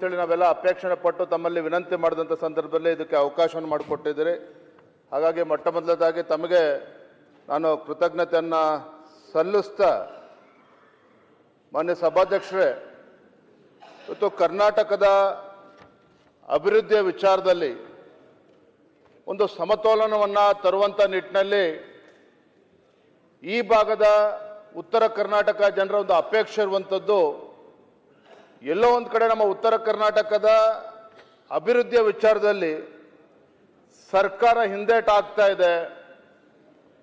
ಅಂತೇಳಿ ನಾವೆಲ್ಲ ಅಪೇಕ್ಷಣೆ ಪಟ್ಟು ತಮ್ಮಲ್ಲಿ ವಿನಂತಿ ಮಾಡಿದಂಥ ಸಂದರ್ಭದಲ್ಲಿ ಇದಕ್ಕೆ ಅವಕಾಶವನ್ನು ಮಾಡಿಕೊಟ್ಟಿದ್ದೀರಿ. ಹಾಗಾಗಿ ಮೊಟ್ಟ ಮೊದಲದಾಗಿ ತಮಗೆ ನಾನು ಕೃತಜ್ಞತೆಯನ್ನು ಸಲ್ಲಿಸ್ತಾ ಮಾನ್ಯ ಸಭಾಧ್ಯಕ್ಷರೇ, ಇವತ್ತು ಕರ್ನಾಟಕದ ಅಭಿವೃದ್ಧಿಯ ವಿಚಾರದಲ್ಲಿ ಒಂದು ಸಮತೋಲನವನ್ನು ತರುವಂಥ ನಿಟ್ಟಿನಲ್ಲಿ ಈ ಭಾಗದ ಉತ್ತರ ಕರ್ನಾಟಕ ಜನರ ಒಂದು ಅಪೇಕ್ಷೆ ಇರುವಂಥದ್ದು ಎಲ್ಲೋ ಒಂದು ಕಡೆ ನಮ್ಮ ಉತ್ತರ ಕರ್ನಾಟಕದ ಅಭಿವೃದ್ಧಿಯ ವಿಚಾರದಲ್ಲಿ ಸರ್ಕಾರ ಹಿಂದೇಟಾಗ್ತಾ ಇದೆ.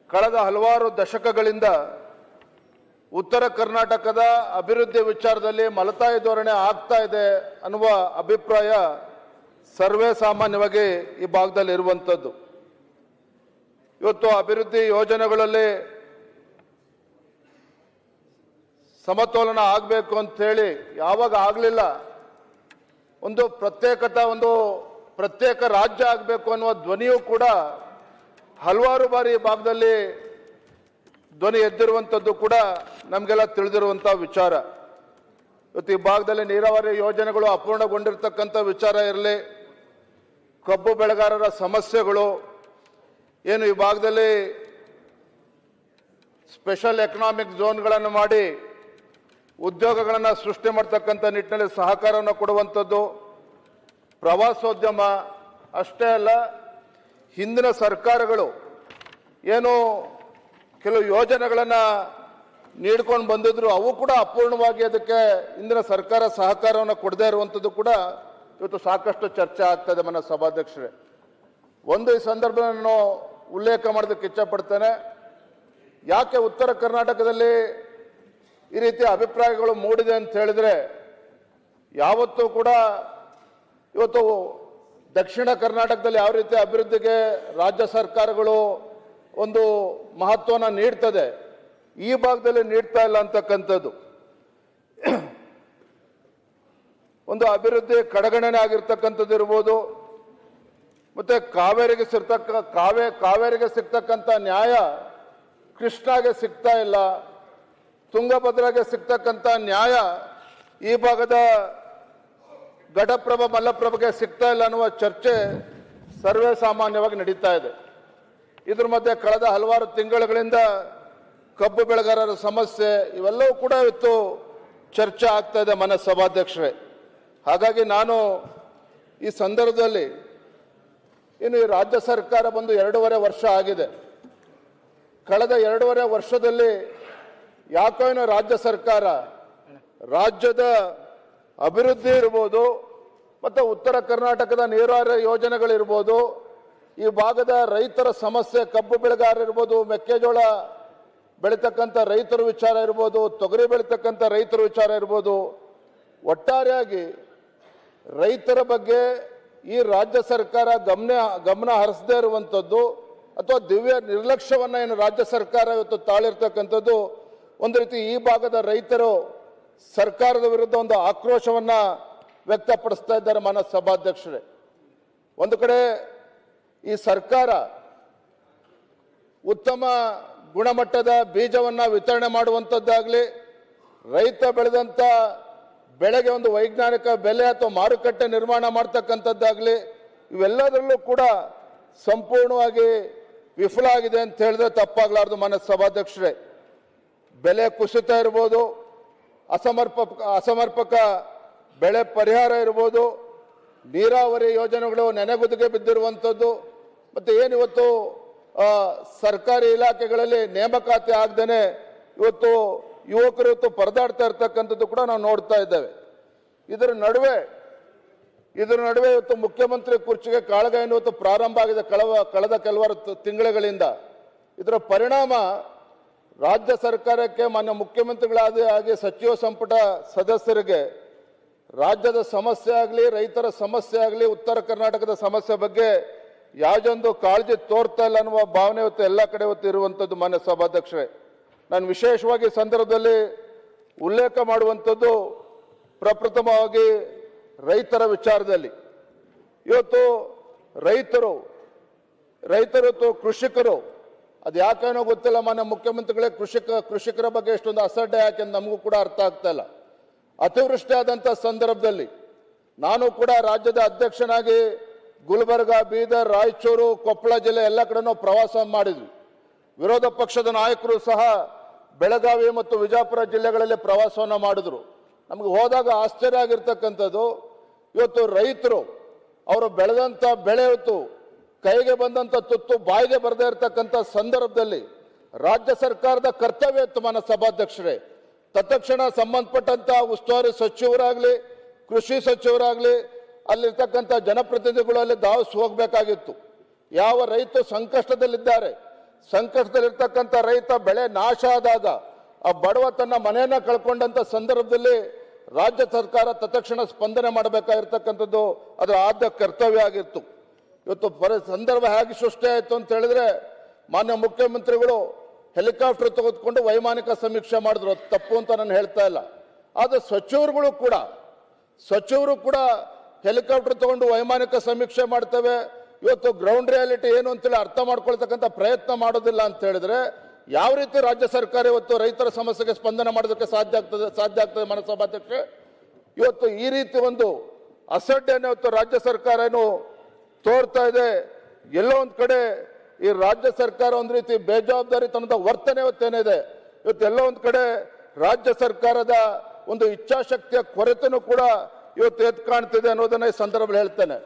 ಕಳೆದ ಹಲವಾರು ದಶಕಗಳಿಂದ ಉತ್ತರ ಕರ್ನಾಟಕದ ಅಭಿವೃದ್ಧಿ ವಿಚಾರದಲ್ಲಿ ಮಲತಾಯಿ ಧೋರಣೆ ಆಗ್ತಾ ಇದೆ ಅನ್ನುವ ಅಭಿಪ್ರಾಯ ಸರ್ವೇ ಸಾಮಾನ್ಯವಾಗಿ ಈ ಭಾಗದಲ್ಲಿ ಇರುವಂಥದ್ದು ಇವತ್ತು ಅಭಿವೃದ್ಧಿ ಯೋಜನೆಗಳಲ್ಲಿ ಸಮತೋಲನ ಆಗಬೇಕು ಅಂಥೇಳಿ ಯಾವಾಗ ಆಗಲಿಲ್ಲ, ಒಂದು ಪ್ರತ್ಯೇಕತ, ಒಂದು ಪ್ರತ್ಯೇಕ ರಾಜ್ಯ ಆಗಬೇಕು ಅನ್ನುವ ಧ್ವನಿಯೂ ಕೂಡ ಹಲವಾರು ಬಾರಿ ಈ ಭಾಗದಲ್ಲಿ ಧ್ವನಿ ಎದ್ದಿರುವಂಥದ್ದು ಕೂಡ ನಮಗೆಲ್ಲ ತಿಳಿದಿರುವಂಥ ವಿಚಾರ. ಇವತ್ತು ಈ ಭಾಗದಲ್ಲಿ ನೀರಾವರಿ ಯೋಜನೆಗಳು ಅಪೂರ್ಣಗೊಂಡಿರ್ತಕ್ಕಂಥ ವಿಚಾರ ಇರಲಿ, ಕಬ್ಬು ಬೆಳೆಗಾರರ ಸಮಸ್ಯೆಗಳು, ಏನು ಈ ಭಾಗದಲ್ಲಿ ಸ್ಪೆಷಲ್ ಎಕನಾಮಿಕ್ ಝೋನ್ಗಳನ್ನು ಮಾಡಿ ಉದ್ಯೋಗಗಳನ್ನು ಸೃಷ್ಟಿ ಮಾಡ್ತಕ್ಕಂಥ ನಿಟ್ಟಿನಲ್ಲಿ ಸಹಕಾರವನ್ನು ಕೊಡುವಂಥದ್ದು ಪ್ರವಾಸೋದ್ಯಮ ಅಷ್ಟೇ ಅಲ್ಲ, ಹಿಂದಿನ ಸರ್ಕಾರಗಳು ಏನು ಕೆಲವು ಯೋಜನೆಗಳನ್ನು ನೀಡ್ಕೊಂಡು ಬಂದಿದ್ರು, ಅವು ಕೂಡ ಅಪೂರ್ಣವಾಗಿ ಅದಕ್ಕೆ ಇಂದಿನ ಸರ್ಕಾರ ಸಹಕಾರವನ್ನು ಕೊಡದೇ ಇರುವಂಥದ್ದು ಕೂಡ ಇವತ್ತು ಸಾಕಷ್ಟು ಚರ್ಚೆ ಆಗ್ತದೆ ಮನ ಸಭಾಧ್ಯಕ್ಷರೇ. ಒಂದು ಈ ಸಂದರ್ಭದಲ್ಲಿ ನಾನು ಉಲ್ಲೇಖ ಮಾಡೋದಕ್ಕೆ ಇಚ್ಛಪಡ್ತೇನೆ, ಯಾಕೆ ಉತ್ತರ ಕರ್ನಾಟಕದಲ್ಲಿ ಈ ರೀತಿ ಅಭಿಪ್ರಾಯಗಳು ಮೂಡಿದೆ ಅಂತ ಹೇಳಿದ್ರೆ ಯಾವತ್ತೂ ಕೂಡ ಇವತ್ತು ದಕ್ಷಿಣ ಕರ್ನಾಟಕದಲ್ಲಿ ಯಾವ ರೀತಿ ಅಭಿವೃದ್ಧಿಗೆ ರಾಜ್ಯ ಸರ್ಕಾರಗಳು ಒಂದು ಮಹತ್ವನ ನೀಡ್ತದೆ, ಈ ಭಾಗದಲ್ಲಿ ನೀಡ್ತಾ ಇಲ್ಲ ಅಂತಕ್ಕಂಥದ್ದು. ಒಂದು ಅಭಿವೃದ್ಧಿ ಕಡೆಗಣನೆ ಆಗಿರ್ತಕ್ಕಂಥದ್ದು ಇರ್ಬೋದು, ಮತ್ತೆ ಕಾವೇರಿಗೆ ಸಿಗ್ತಕ್ಕ, ಕಾವೇ, ಕಾವೇರಿಗೆ ಸಿಗ್ತಕ್ಕಂಥ ನ್ಯಾಯ ಕೃಷ್ಣಾಗೆ ಸಿಗ್ತಾ ಇಲ್ಲ. ತುಂಗಭದ್ರಾಗೆ ಸಿಗ್ತಕ್ಕಂಥ ನ್ಯಾಯ ಈ ಭಾಗದ ಘಟಪ್ರಭ, ಮಲ್ಲಪ್ರಭಗೆ ಸಿಗ್ತಾ ಇಲ್ಲ ಅನ್ನುವ ಚರ್ಚೆ ಸರ್ವೇ ಸಾಮಾನ್ಯವಾಗಿ ನಡೀತಾ ಇದೆ. ಇದ್ರ ಮಧ್ಯೆ ಕಳೆದ ಹಲವಾರು ತಿಂಗಳುಗಳಿಂದ ಕಬ್ಬು ಬೆಳೆಗಾರರ ಸಮಸ್ಯೆ ಇವೆಲ್ಲವೂ ಕೂಡ ಇವತ್ತು ಚರ್ಚೆ ಆಗ್ತಾ ಇದೆ ಮನೆ ಸಭಾಧ್ಯಕ್ಷರೇ. ಹಾಗಾಗಿ ನಾನು ಈ ಸಂದರ್ಭದಲ್ಲಿ ಇನ್ನು ಈ ರಾಜ್ಯ ಸರ್ಕಾರ ಬಂದು ಎರಡೂವರೆ ವರ್ಷ ಆಗಿದೆ. ಕಳೆದ ಎರಡೂವರೆ ವರ್ಷದಲ್ಲಿ ಯಾಕೋ ಏನೋ ರಾಜ್ಯ ಸರ್ಕಾರ ರಾಜ್ಯದ ಅಭಿವೃದ್ಧಿ ಇರ್ಬೋದು, ಮತ್ತು ಉತ್ತರ ಕರ್ನಾಟಕದ ನೀರಾವರಿ ಯೋಜನೆಗಳಿರ್ಬೋದು, ಈ ಭಾಗದ ರೈತರ ಸಮಸ್ಯೆ, ಕಬ್ಬು ಬೆಳೆಗಾರ ಇರ್ಬೋದು, ಮೆಕ್ಕೆಜೋಳ ಬೆಳೀತಕ್ಕಂಥ ರೈತರ ವಿಚಾರ ಇರ್ಬೋದು, ತೊಗರಿ ಬೆಳೀತಕ್ಕಂಥ ರೈತರ ವಿಚಾರ ಇರ್ಬೋದು, ಒಟ್ಟಾರೆಯಾಗಿ ರೈತರ ಬಗ್ಗೆ ಈ ರಾಜ್ಯ ಸರ್ಕಾರ ಗಮನ ಗಮನ ಹರಿಸದೇ ಇರುವಂಥದ್ದು, ಅಥವಾ ದಿವ್ಯ ನಿರ್ಲಕ್ಷ್ಯವನ್ನು ಏನು ರಾಜ್ಯ ಸರ್ಕಾರ ಇವತ್ತು ತಾಳಿರ್ತಕ್ಕಂಥದ್ದು ಒಂದು ರೀತಿ ಈ ಭಾಗದ ರೈತರು ಸರ್ಕಾರದ ವಿರುದ್ಧ ಒಂದು ಆಕ್ರೋಶವನ್ನ ವ್ಯಕ್ತಪಡಿಸ್ತಾ ಇದ್ದಾರೆ ಮಾನ್ಯ ಸಭಾಧ್ಯಕ್ಷರೇ. ಒಂದು ಕಡೆ ಈ ಸರ್ಕಾರ ಉತ್ತಮ ಗುಣಮಟ್ಟದ ಬೀಜವನ್ನ ವಿತರಣೆ ಮಾಡುವಂಥದ್ದಾಗಲಿ ರೈತ ಬೆಳೆದಂಥ ಬೆಳೆಗೆ ಒಂದು ವೈಜ್ಞಾನಿಕ ಬೆಲೆ ಅಥವಾ ಮಾರುಕಟ್ಟೆ ನಿರ್ಮಾಣ ಮಾಡ್ತಕ್ಕಂಥದ್ದಾಗಲಿ, ಇವೆಲ್ಲದರಲ್ಲೂ ಕೂಡ ಸಂಪೂರ್ಣವಾಗಿ ವಿಫಲ ಆಗಿದೆ ಅಂತ ಹೇಳಿದ್ರೆ ತಪ್ಪಾಗಲಾರ್ದು ಮಾನ್ಯ ಸಭಾಧ್ಯಕ್ಷರೇ. ಬೆಲೆ ಕುಸಿತ ಇರ್ಬೋದು ಅಸಮರ್ಪಕ ಅಸಮರ್ಪಕ ಬೆಳೆ ಪರಿಹಾರ ಇರ್ಬೋದು, ನೀರಾವರಿ ಯೋಜನೆಗಳು ನೆನೆಗುದಿಗೆ ಬಿದ್ದಿರುವಂಥದ್ದು, ಮತ್ತು ಏನಿವತ್ತು ಸರ್ಕಾರಿ ಇಲಾಖೆಗಳಲ್ಲಿ ನೇಮಕಾತಿ ಆಗದೇ ಇವತ್ತು ಯುವಕರು ಇವತ್ತು ಪರದಾಡ್ತಾ ಇರ್ತಕ್ಕಂಥದ್ದು ಕೂಡ ನಾವು ನೋಡ್ತಾ ಇದ್ದೇವೆ. ಇದರ ನಡುವೆ ಇದರ ನಡುವೆ ಇವತ್ತು ಮುಖ್ಯಮಂತ್ರಿ ಕುರ್ಚಿಗೆ ಕಾಳಗ ಇವತ್ತು ಪ್ರಾರಂಭ ಆಗಿದೆ, ಕಳವ, ಕಳೆದ ಕೆಲವಾರು ತಿಂಗಳುಗಳಿಂದ ಇದರ ಪರಿಣಾಮ ರಾಜ್ಯ ಸರ್ಕಾರಕ್ಕೆ ಮಾನ್ಯ ಮುಖ್ಯಮಂತ್ರಿಗಳಾದ ಹಾಗೆ ಸಚಿವ ಸಂಪುಟ ಸದಸ್ಯರಿಗೆ ರಾಜ್ಯದ ಸಮಸ್ಯೆ ಆಗಲಿ, ರೈತರ ಸಮಸ್ಯೆ ಆಗಲಿ, ಉತ್ತರ ಕರ್ನಾಟಕದ ಸಮಸ್ಯೆ ಬಗ್ಗೆ ಯಾವುದೊಂದು ಕಾಳಜಿ ತೋರ್ತಾ ಇಲ್ಲ ಅನ್ನುವ ಭಾವನೆ ಇವತ್ತು ಎಲ್ಲ ಕಡೆ ಇವತ್ತು ಇರುವಂಥದ್ದು ಮಾನ್ಯ ಸಭಾಧ್ಯಕ್ಷರೇ. ನಾನು ವಿಶೇಷವಾಗಿ ಸಂದರ್ಭದಲ್ಲಿ ಉಲ್ಲೇಖ ಮಾಡುವಂಥದ್ದು ಪ್ರಪ್ರಥಮವಾಗಿ ರೈತರ ವಿಚಾರದಲ್ಲಿ. ಇವತ್ತು ರೈತರು ರೈತರು ಕೃಷಿಕರು ಅದು ಯಾಕೇನೋ ಗೊತ್ತಿಲ್ಲ, ಮಾನ್ಯ ಮುಖ್ಯಮಂತ್ರಿಗಳೇ, ಕೃಷಿಕ, ಕೃಷಿಕರ ಬಗ್ಗೆ ಎಷ್ಟೊಂದು ಅಸಡ್ಡೆ ಯಾಕೆ ನಮಗೂ ಕೂಡ ಅರ್ಥ ಆಗ್ತಾ ಇಲ್ಲ. ಅತಿವೃಷ್ಟಿ ಆದಂಥ ಸಂದರ್ಭದಲ್ಲಿ ನಾನು ಕೂಡ ರಾಜ್ಯದ ಅಧ್ಯಕ್ಷನಾಗಿ ಗುಲ್ಬರ್ಗ, ಬೀದರ್, ರಾಯಚೂರು, ಕೊಪ್ಪಳ ಜಿಲ್ಲೆ ಎಲ್ಲ ಕಡೆನೂ ಪ್ರವಾಸ ಮಾಡಿದ್ವಿ. ವಿರೋಧ ಪಕ್ಷದ ನಾಯಕರು ಸಹ ಬೆಳಗಾವಿ ಮತ್ತು ವಿಜಯಪುರ ಜಿಲ್ಲೆಗಳಲ್ಲಿ ಪ್ರವಾಸವನ್ನು ಮಾಡಿದ್ರು. ನಮಗೆ ಹೋದಾಗ ಆಶ್ಚರ್ಯ ಆಗಿರ್ತಕ್ಕಂಥದ್ದು, ಇವತ್ತು ರೈತರು ಅವರು ಬೆಳೆದಂಥ ಬೆಳೆ ಇವತ್ತು ಕೈಗೆ ಬಂದಂಥ ತುತ್ತು ಬಾಯಿಗೆ ಬರದೇ ಇರತಕ್ಕಂಥ ಸಂದರ್ಭದಲ್ಲಿ ರಾಜ್ಯ ಸರ್ಕಾರದ ಕರ್ತವ್ಯ ಇತ್ತು ಮಾನ್ಯ ಸಭಾಧ್ಯಕ್ಷರೇ. ತತ್ಕ್ಷಣ ಸಂಬಂಧಪಟ್ಟಂತ ಉಸ್ತುವಾರಿ ಸಚಿವರಾಗ್ಲಿ, ಕೃಷಿ ಸಚಿವರಾಗ್ಲಿ ಅಲ್ಲಿರ್ತಕ್ಕಂಥ ಜನಪ್ರತಿನಿಧಿಗಳು ಅಲ್ಲಿ ಧಾವಿಸಿ ಹೋಗ್ಬೇಕಾಗಿತ್ತು. ಯಾವ ರೈತ ಸಂಕಷ್ಟದಲ್ಲಿದ್ದಾರೆ ಸಂಕಷ್ಟದಲ್ಲಿರ್ತಕ್ಕಂಥ ರೈತ ಬೆಳೆ ನಾಶ ಆದಾಗ ಆ ಬಡವ ತನ್ನ ಮನೆಯನ್ನ ಕಳ್ಕೊಂಡಂತ ಸಂದರ್ಭದಲ್ಲಿ ರಾಜ್ಯ ಸರ್ಕಾರ ತತ್ಕ್ಷಣ ಸ್ಪಂದನೆ ಮಾಡಬೇಕಾಗಿರ್ತಕ್ಕಂಥದ್ದು ಅದರ ಆದ್ಯ ಕರ್ತವ್ಯ ಆಗಿತ್ತು. ಇವತ್ತು ಪರ ಸಂದರ್ಭ ಹೇಗೆ ಸೃಷ್ಟಿ ಆಯಿತು ಅಂತ ಹೇಳಿದ್ರೆ ಮಾನ್ಯ ಮುಖ್ಯಮಂತ್ರಿಗಳು ಹೆಲಿಕಾಪ್ಟರ್ ತೆಗೆದುಕೊಂಡು ವೈಮಾನಿಕ ಸಮೀಕ್ಷೆ ಮಾಡಿದ್ರು. ತಪ್ಪು ಅಂತ ನಾನು ಹೇಳ್ತಾ ಇಲ್ಲ. ಆದರೆ ಸಚಿವರುಗಳು ಕೂಡ, ಸಚಿವರು ಕೂಡ ಹೆಲಿಕಾಪ್ಟರ್ ತಗೊಂಡು ವೈಮಾನಿಕ ಸಮೀಕ್ಷೆ ಮಾಡ್ತೇವೆ. ಇವತ್ತು ಗ್ರೌಂಡ್ ರಿಯಾಲಿಟಿ ಏನು ಅಂತೇಳಿ ಅರ್ಥ ಮಾಡ್ಕೊಳ್ತಕ್ಕಂಥ ಪ್ರಯತ್ನ ಮಾಡೋದಿಲ್ಲ ಅಂತ ಹೇಳಿದ್ರೆ ಯಾವ ರೀತಿ ರಾಜ್ಯ ಸರ್ಕಾರ ಇವತ್ತು ರೈತರ ಸಮಸ್ಯೆಗೆ ಸ್ಪಂದನೆ ಮಾಡೋದಕ್ಕೆ ಸಾಧ್ಯ ಆಗ್ತದೆ ಸಾಧ್ಯ ಆಗ್ತದೆ ಮನಸ್ಸಭಾಧ್ಯಕ್ಷೆ ಇವತ್ತು ಈ ರೀತಿ ಒಂದು ಅಸಡ್ಡೆಯನ್ನು ಇವತ್ತು ರಾಜ್ಯ ಸರ್ಕಾರ ಏನು ತೋರ್ತಾ ಇದೆ. ಎಲ್ಲೋ ಒಂದು ಕಡೆ ಈ ರಾಜ್ಯ ಸರ್ಕಾರ ಒಂದು ರೀತಿ ಬೇಜವಾಬ್ದಾರಿತನದ ವರ್ತನೆ ಇವತ್ತೇನಿದೆ. ಇವತ್ತು ಎಲ್ಲೋ ಒಂದ್ ಕಡೆ ರಾಜ್ಯ ಸರ್ಕಾರದ ಒಂದು ಇಚ್ಛಾಶಕ್ತಿಯ ಕೊರತೆನೂ ಕೂಡ ಇವತ್ತು ಎದ್ದು ಕಾಣ್ತಿದೆ ಅನ್ನೋದನ್ನ ಈ ಸಂದರ್ಭದಲ್ಲಿ ಹೇಳ್ತೇನೆ.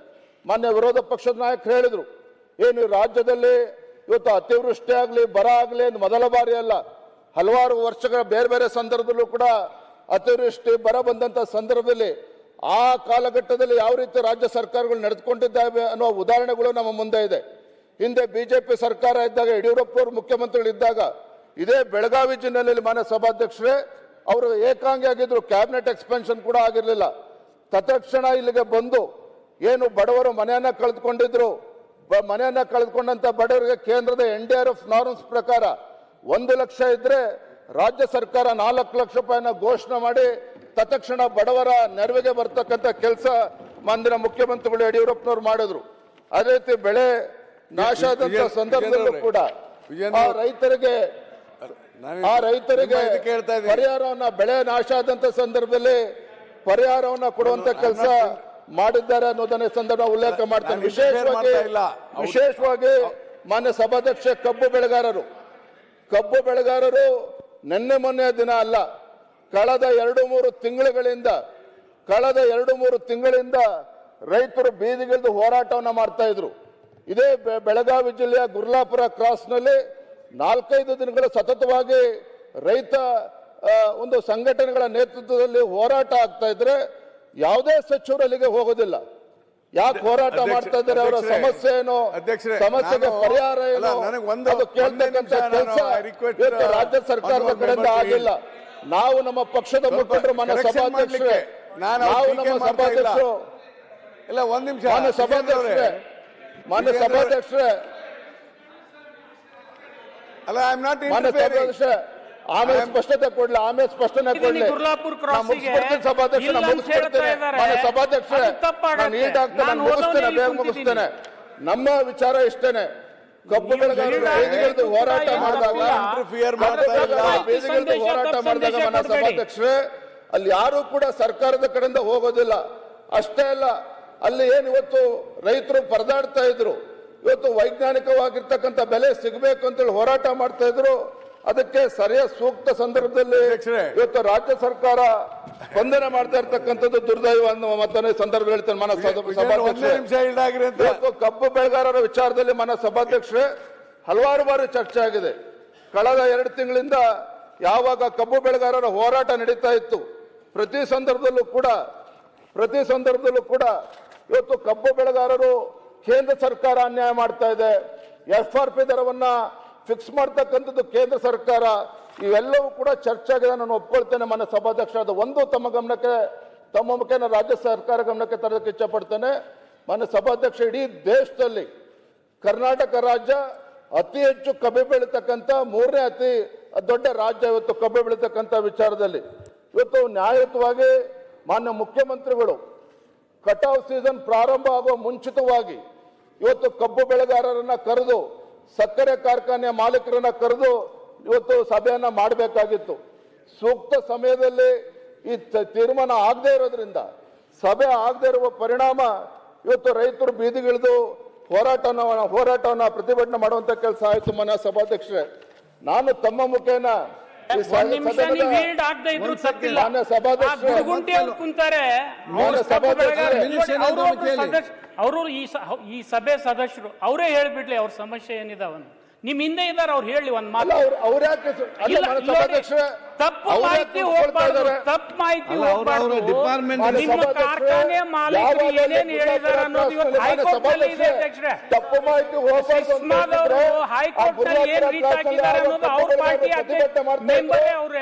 ಮಾನ್ಯ ವಿರೋಧ ಪಕ್ಷದ ನಾಯಕರು ಹೇಳಿದರು, ಏನು ರಾಜ್ಯದಲ್ಲಿ ಇವತ್ತು ಅತಿವೃಷ್ಟಿ ಆಗಲಿ, ಬರ ಆಗಲಿ ಮೊದಲ ಬಾರಿ ಅಲ್ಲ. ಹಲವಾರು ವರ್ಷಗಳ ಬೇರೆ ಬೇರೆ ಸಂದರ್ಭದಲ್ಲೂ ಕೂಡ ಅತಿವೃಷ್ಟಿ, ಬರ ಬಂದಂತ ಸಂದರ್ಭದಲ್ಲಿ ಆ ಕಾಲಘಟ್ಟದಲ್ಲಿ ಯಾವ ರೀತಿ ರಾಜ್ಯ ಸರ್ಕಾರಗಳು ನಡೆದುಕೊಂಡಿದ್ದಾವೆ ಅನ್ನುವ ಉದಾಹರಣೆಗಳು ನಮ್ಮ ಮುಂದೆ ಇದೆ. ಹಿಂದೆ ಬಿಜೆಪಿ ಸರ್ಕಾರ ಇದ್ದಾಗ, ಯಡಿಯೂರಪ್ಪ ಅವರು ಮುಖ್ಯಮಂತ್ರಿಗಳಿದ್ದಾಗ, ಇದೇ ಬೆಳಗಾವಿ ಜಿಲ್ಲೆಯಲ್ಲಿ ಮಾನ್ಯ ಸಭಾಧ್ಯಕ್ಷರೇ, ಅವರು ಏಕಾಂಗಿ ಆಗಿದ್ರು, ಕ್ಯಾಬಿನೆಟ್ ಎಕ್ಸ್ಪೆನ್ಷನ್ ಕೂಡ ಆಗಿರಲಿಲ್ಲ. ತತ್ಕ್ಷಣ ಇಲ್ಲಿಗೆ ಬಂದು ಏನು ಬಡವರು ಮನೆಯನ್ನ ಕಳೆದುಕೊಂಡಿದ್ರು ಮನೆಯನ್ನ ಕಳೆದುಕೊಂಡಂತ ಬಡವರಿಗೆ ಕೇಂದ್ರದ N D R F norms ಪ್ರಕಾರ ಒಂದು ಲಕ್ಷ ಇದ್ರೆ ರಾಜ್ಯ ಸರ್ಕಾರ ನಾಲ್ಕು ಲಕ್ಷ ರೂಪಾಯಿನ ಘೋಷಣೆ ಮಾಡಿ ತತ್ಕ್ಷಣ ಬಡವರ ನೆರವಿಗೆ ಬರ್ತಕ್ಕಂಥ ಕೆಲಸ ಮಂದಿರ ಮುಖ್ಯಮಂತ್ರಿಗಳು ಯಡಿಯೂರಪ್ಪನವರು ಮಾಡಿದ್ರು. ಅದೇ ರೀತಿ ಬೆಳೆ ನಾಶ ಆದಂತ ಸಂದರ್ಭದಲ್ಲೂ ಕೂಡ ಆ ರೈತರಿಗೆ ಆ ರೈತರಿಗೆ ಪರಿಹಾರವನ್ನ ಬೆಳೆ ನಾಶ ಆದಂತ ಸಂದರ್ಭದಲ್ಲಿ ಪರಿಹಾರವನ್ನ ಕೊಡುವಂತ ಕೆಲಸ ಮಾಡಿದ್ದಾರೆ ಅನ್ನೋದನ್ನ ಸಂದರ್ಭ ಉಲ್ಲೇಖ ಮಾಡ್ತೇನೆ. ವಿಶೇಷವಾಗಿ. ವಿಶೇಷವಾಗಿ ಮಾನ್ಯ ಸಭಾಧ್ಯಕ್ಷ ಕಬ್ಬು ಬೆಳೆಗಾರರು. ಕಬ್ಬು ಬೆಳೆಗಾರರು ನಿನ್ನೆ ಮೊನ್ನೆ ದಿನ ಅಲ್ಲ. ಕಳೆದ ಎರಡು ಮೂರು ತಿಂಗಳುಗಳಿಂದ ಕಳೆದ ಎರಡು ಮೂರು ತಿಂಗಳಿಂದ ರೈತರು ಬೀದಿಗಿಳಿದು ಹೋರಾಟವನ್ನ ಮಾಡ್ತಾ ಇದ್ರು. ಇದೇ ಬೆಳಗಾವಿ ಜಿಲ್ಲೆಯ ಗುರ್ಲಾಪುರ ಕ್ರಾಸ್ನಲ್ಲಿ ನಾಲ್ಕೈದು ದಿನಗಳ ಸತತವಾಗಿ ರೈತ ಒಂದು ಸಂಘಟನೆಗಳ ನೇತೃತ್ವದಲ್ಲಿ ಹೋರಾಟ ಆಗ್ತಾ ಇದ್ರೆ ಯಾವುದೇ ಸಚಿವರು ಅಲ್ಲಿಗೆ ಹೋಗೋದಿಲ್ಲ. ಯಾಕೆ ಹೋರಾಟ ಮಾಡ್ತಾ ಇದ್ದಾರೆ? ಅವರ ಸಮಸ್ಯೆ ಏನು? ಸಮಸ್ಯೆಗೆ ಪರಿಹಾರ ಏನು? ಅದು ಕೇಳ್ತಕ್ಕಂಥ ಕೆಲಸ ರಾಜ್ಯ ಸರ್ಕಾರದ ಕಡೆಯಿಂದ ಆಗಿಲ್ಲ. ನಾವು ನಮ್ಮ ಪಕ್ಷದ ಮುಖಂಡರು ಮನ ಸಭಾಧ್ಯಕ್ಷರೇ ನಾನು ನಾವು ನಮ್ಮ. ಸಭಾಧ್ಯಕ್ಷರು ಇಲ್ಲ ಒಂದ್ ನಿಮಿಷ. ಮಾನ್ಯ ಸಭಾಧ್ಯಕ್ಷರೇ ಮಾನ್ಯ ಸಭಾಧ್ಯಕ್ಷರೇ. ಅಲ್ಲ ಐ ಆಮ್ ನಾಟ್ ಮಾನ್ಯ ಸಭಾಧ್ಯಕ್ಷರೇ ಆಮೇಲೆ ಸ್ಪಷ್ಟತೆ ಕೊಡ್ಲಿ ಆಮೇಲೆ ಸ್ಪಷ್ಟನೆ ಕೊಡ್ಲಿ. ಗುರ್ಲಾಪುರ್ ನಾನು ಕ್ರಾಸಿಗೆ ಮುಗಿಸ್ಬಿಡ್ತೀನಿ ಸಭಾಧ್ಯಕ್ಷ ಮುಗಿಸ್ಬಿಡ್ತೇನೆ. ಮಾನ್ಯ ಸಭಾಧ್ಯಕ್ಷರೇ. ನಾನು ಈಟ್ ಆಗ್ತೇನೆ ಮುಗಿಸ್ತೇನೆ ಬೇಗ ಮುಗಿಸ್ತೇನೆ. ನಮ್ಮ ವಿಚಾರ ಇಷ್ಟೇನೆ. ಕಬ್ಬು ಬೆಳೆಗಾರರು ಹೋರಾಟ ಮಾಡಿದಾಗ ಹೋರಾಟ ಮಾಡಿದಾಗ ಸಭಾಧ್ಯಕ್ಷರೇ ಅಲ್ಲಿ ಯಾರು ಕೂಡ ಸರ್ಕಾರದ ಕಡೆಯಿಂದ ಹೋಗೋದಿಲ್ಲ. ಅಷ್ಟೇ ಅಲ್ಲ ಅಲ್ಲಿ ಏನು ಇವತ್ತು ರೈತರು ಪರದಾಡ್ತಾ ಇದ್ರು. ಇವತ್ತು ವೈಜ್ಞಾನಿಕವಾಗಿರ್ತಕ್ಕಂಥ ಬೆಲೆ ಸಿಗಬೇಕು ಅಂತೇಳಿ ಹೋರಾಟ ಮಾಡ್ತಾ ಇದ್ರು. ಅದಕ್ಕೆ ಸರಿಯ ಸೂಕ್ತ ಸಂದರ್ಭದಲ್ಲಿ. ಇವತ್ತು ರಾಜ್ಯ ಸರ್ಕಾರ ಸ್ಪಂದನೆ ಮಾಡ್ತಾ ಇರ್ತಕ್ಕಂಥದ್ದು ದುರ್ದೈವ ಅನ್ನೋ ಮತ್ತೊಂದು ಸಂದರ್ಭ ಹೇಳ್ತೇನೆ ಮನ ಇವತ್ತು ಕಬ್ಬು ಬೆಳೆಗಾರರ ವಿಚಾರದಲ್ಲಿ ಮನ ಸಭಾಧ್ಯಕ್ಷರೇ ಹಲವಾರು ಬಾರಿ ಚರ್ಚೆ ಆಗಿದೆ. ಕಳೆದ ಎರಡು ತಿಂಗಳಿಂದ ಯಾವಾಗ ಕಬ್ಬು ಬೆಳೆಗಾರರ ಹೋರಾಟ ನಡೀತಾ ಇತ್ತು ಪ್ರತಿ ಸಂದರ್ಭದಲ್ಲೂ ಕೂಡ ಪ್ರತಿ ಸಂದರ್ಭದಲ್ಲೂ ಕೂಡ ಇವತ್ತು ಕಬ್ಬು ಬೆಳೆಗಾರರು ಕೇಂದ್ರ ಸರ್ಕಾರ ಅನ್ಯಾಯ ಮಾಡ್ತಾ ಇದೆ. ಎಫ್ ಆರ್ ಪಿ ದರವನ್ನ ಫಿಕ್ಸ್ ಮಾಡ್ತಕ್ಕಂಥದ್ದು ಕೇಂದ್ರ ಸರ್ಕಾರ, ಇವೆಲ್ಲವೂ ಕೂಡ ಚರ್ಚೆಗೆ ಆಗಿದೆ ನಾನು ಒಪ್ಕೊಳ್ತೇನೆ ಮನೆ ಸಭಾಧ್ಯಕ್ಷ ಅದು ಒಂದು ತಮ್ಮ ಗಮನಕ್ಕೆ, ತಮ್ಮ ಮುಖ್ಯ ರಾಜ್ಯ ಸರ್ಕಾರ ಗಮನಕ್ಕೆ ತರೋದಕ್ಕೆ ಇಚ್ಛಪಡ್ತೇನೆ. ಮನೆ ಸಭಾಧ್ಯಕ್ಷ, ಇಡೀ ದೇಶದಲ್ಲಿ ಕರ್ನಾಟಕ ರಾಜ್ಯ ಅತಿ ಹೆಚ್ಚು ಕಬ್ಬು ಬೆಳೀತಕ್ಕಂಥ, ಮೂರನೇ ಅತಿ ದೊಡ್ಡ ರಾಜ್ಯ ಇವತ್ತು ಕಬ್ಬು ಬೆಳೀತಕ್ಕಂಥ ವಿಚಾರದಲ್ಲಿ. ಇವತ್ತು ನ್ಯಾಯಯುತವಾಗಿ ಮಾನ್ಯ ಮುಖ್ಯಮಂತ್ರಿಗಳು ಕಟಾವ್ ಸೀಸನ್ ಪ್ರಾರಂಭ ಆಗುವ ಮುಂಚಿತವಾಗಿ ಇವತ್ತು ಕಬ್ಬು ಬೆಳೆಗಾರರನ್ನ ಕರೆದು ಸಕ್ಕರೆ ಕಾರ್ಖಾನೆ ಮಾಲೀಕರನ್ನ ಕರೆದು ಇವತ್ತು ಸಭೆಯನ್ನ ಮಾಡಬೇಕಾಗಿತ್ತು. ಸೂಕ್ತ ಸಮಯದಲ್ಲಿ ಈ ತೀರ್ಮಾನ ಆಗದೇ ಇರೋದ್ರಿಂದ ಸಭೆ ಆಗದೆ ಇರುವ ಪರಿಣಾಮ ಇವತ್ತು ರೈತರು ಬೀದಿಗಿಳಿದು ಹೋರಾಟನ ಹೋರಾಟವನ್ನ ಪ್ರತಿಭಟನೆ ಮಾಡುವಂತ ಕೆಲಸ ಆಯ್ತು ಮನ ಸಭಾಧ್ಯಕ್ಷರೇ. ನಾನು ತಮ್ಮ ಮುಖೇನ ಈ ಅವರು ಈ ಸ- ಈ ಸಭೆ ಸದಸ್ಯರು ಅವರೇ ಹೇಳಿಬಿಡ್ಲಿ ಅವ್ರ ಸಮಸ್ಯೆ ಏನಿದಾವನ್ನು ನಿಮ್ಮ ಹಿಂದೆ ಇದ್ದಾರೆ ಅವ್ರು ಹೇಳಿ ಒಂದು ಮಾತು. ಅವ್ರು ಅವ್ರು ಯಾಕೆ ತಪ್ಪು ಮಾಹಿತಿ ಹೋಗ್ಬಾರ್ದು? ತಪ್ಪು ಮಾಹಿತಿ ಹೋಗ್ಬಾರ್ದು. ಡಿಪಾರ್ಟ್ಮೆಂಟ್ ನಿಮ್ಮ ಕಾರ್ಖಾನೆ ಮಾಲೀಕರು ಏನೇನು ಹೇಳಿದಾರೆ ಅನ್ನೋದು ಇವತ್ತು ಹೈಕೋರ್ಟ್ನಲ್ಲಿ ಇದೆ ಅಧ್ಯಕ್ಷರೇ. ತಪ್ಪು ಮಾಹಿತಿ ಹೋಗ್ಬಾರ್ದು ಹೈಕೋರ್ಟ್ನಲ್ಲಿ ಏನ್ ರೀಚ್ ಆಗಿದ್ದಾರೆ ಅನ್ನೋದು ಅವ್ರ ಪಾರ್ಟಿ ಮೆಂಬರ್ ಅವ್ರ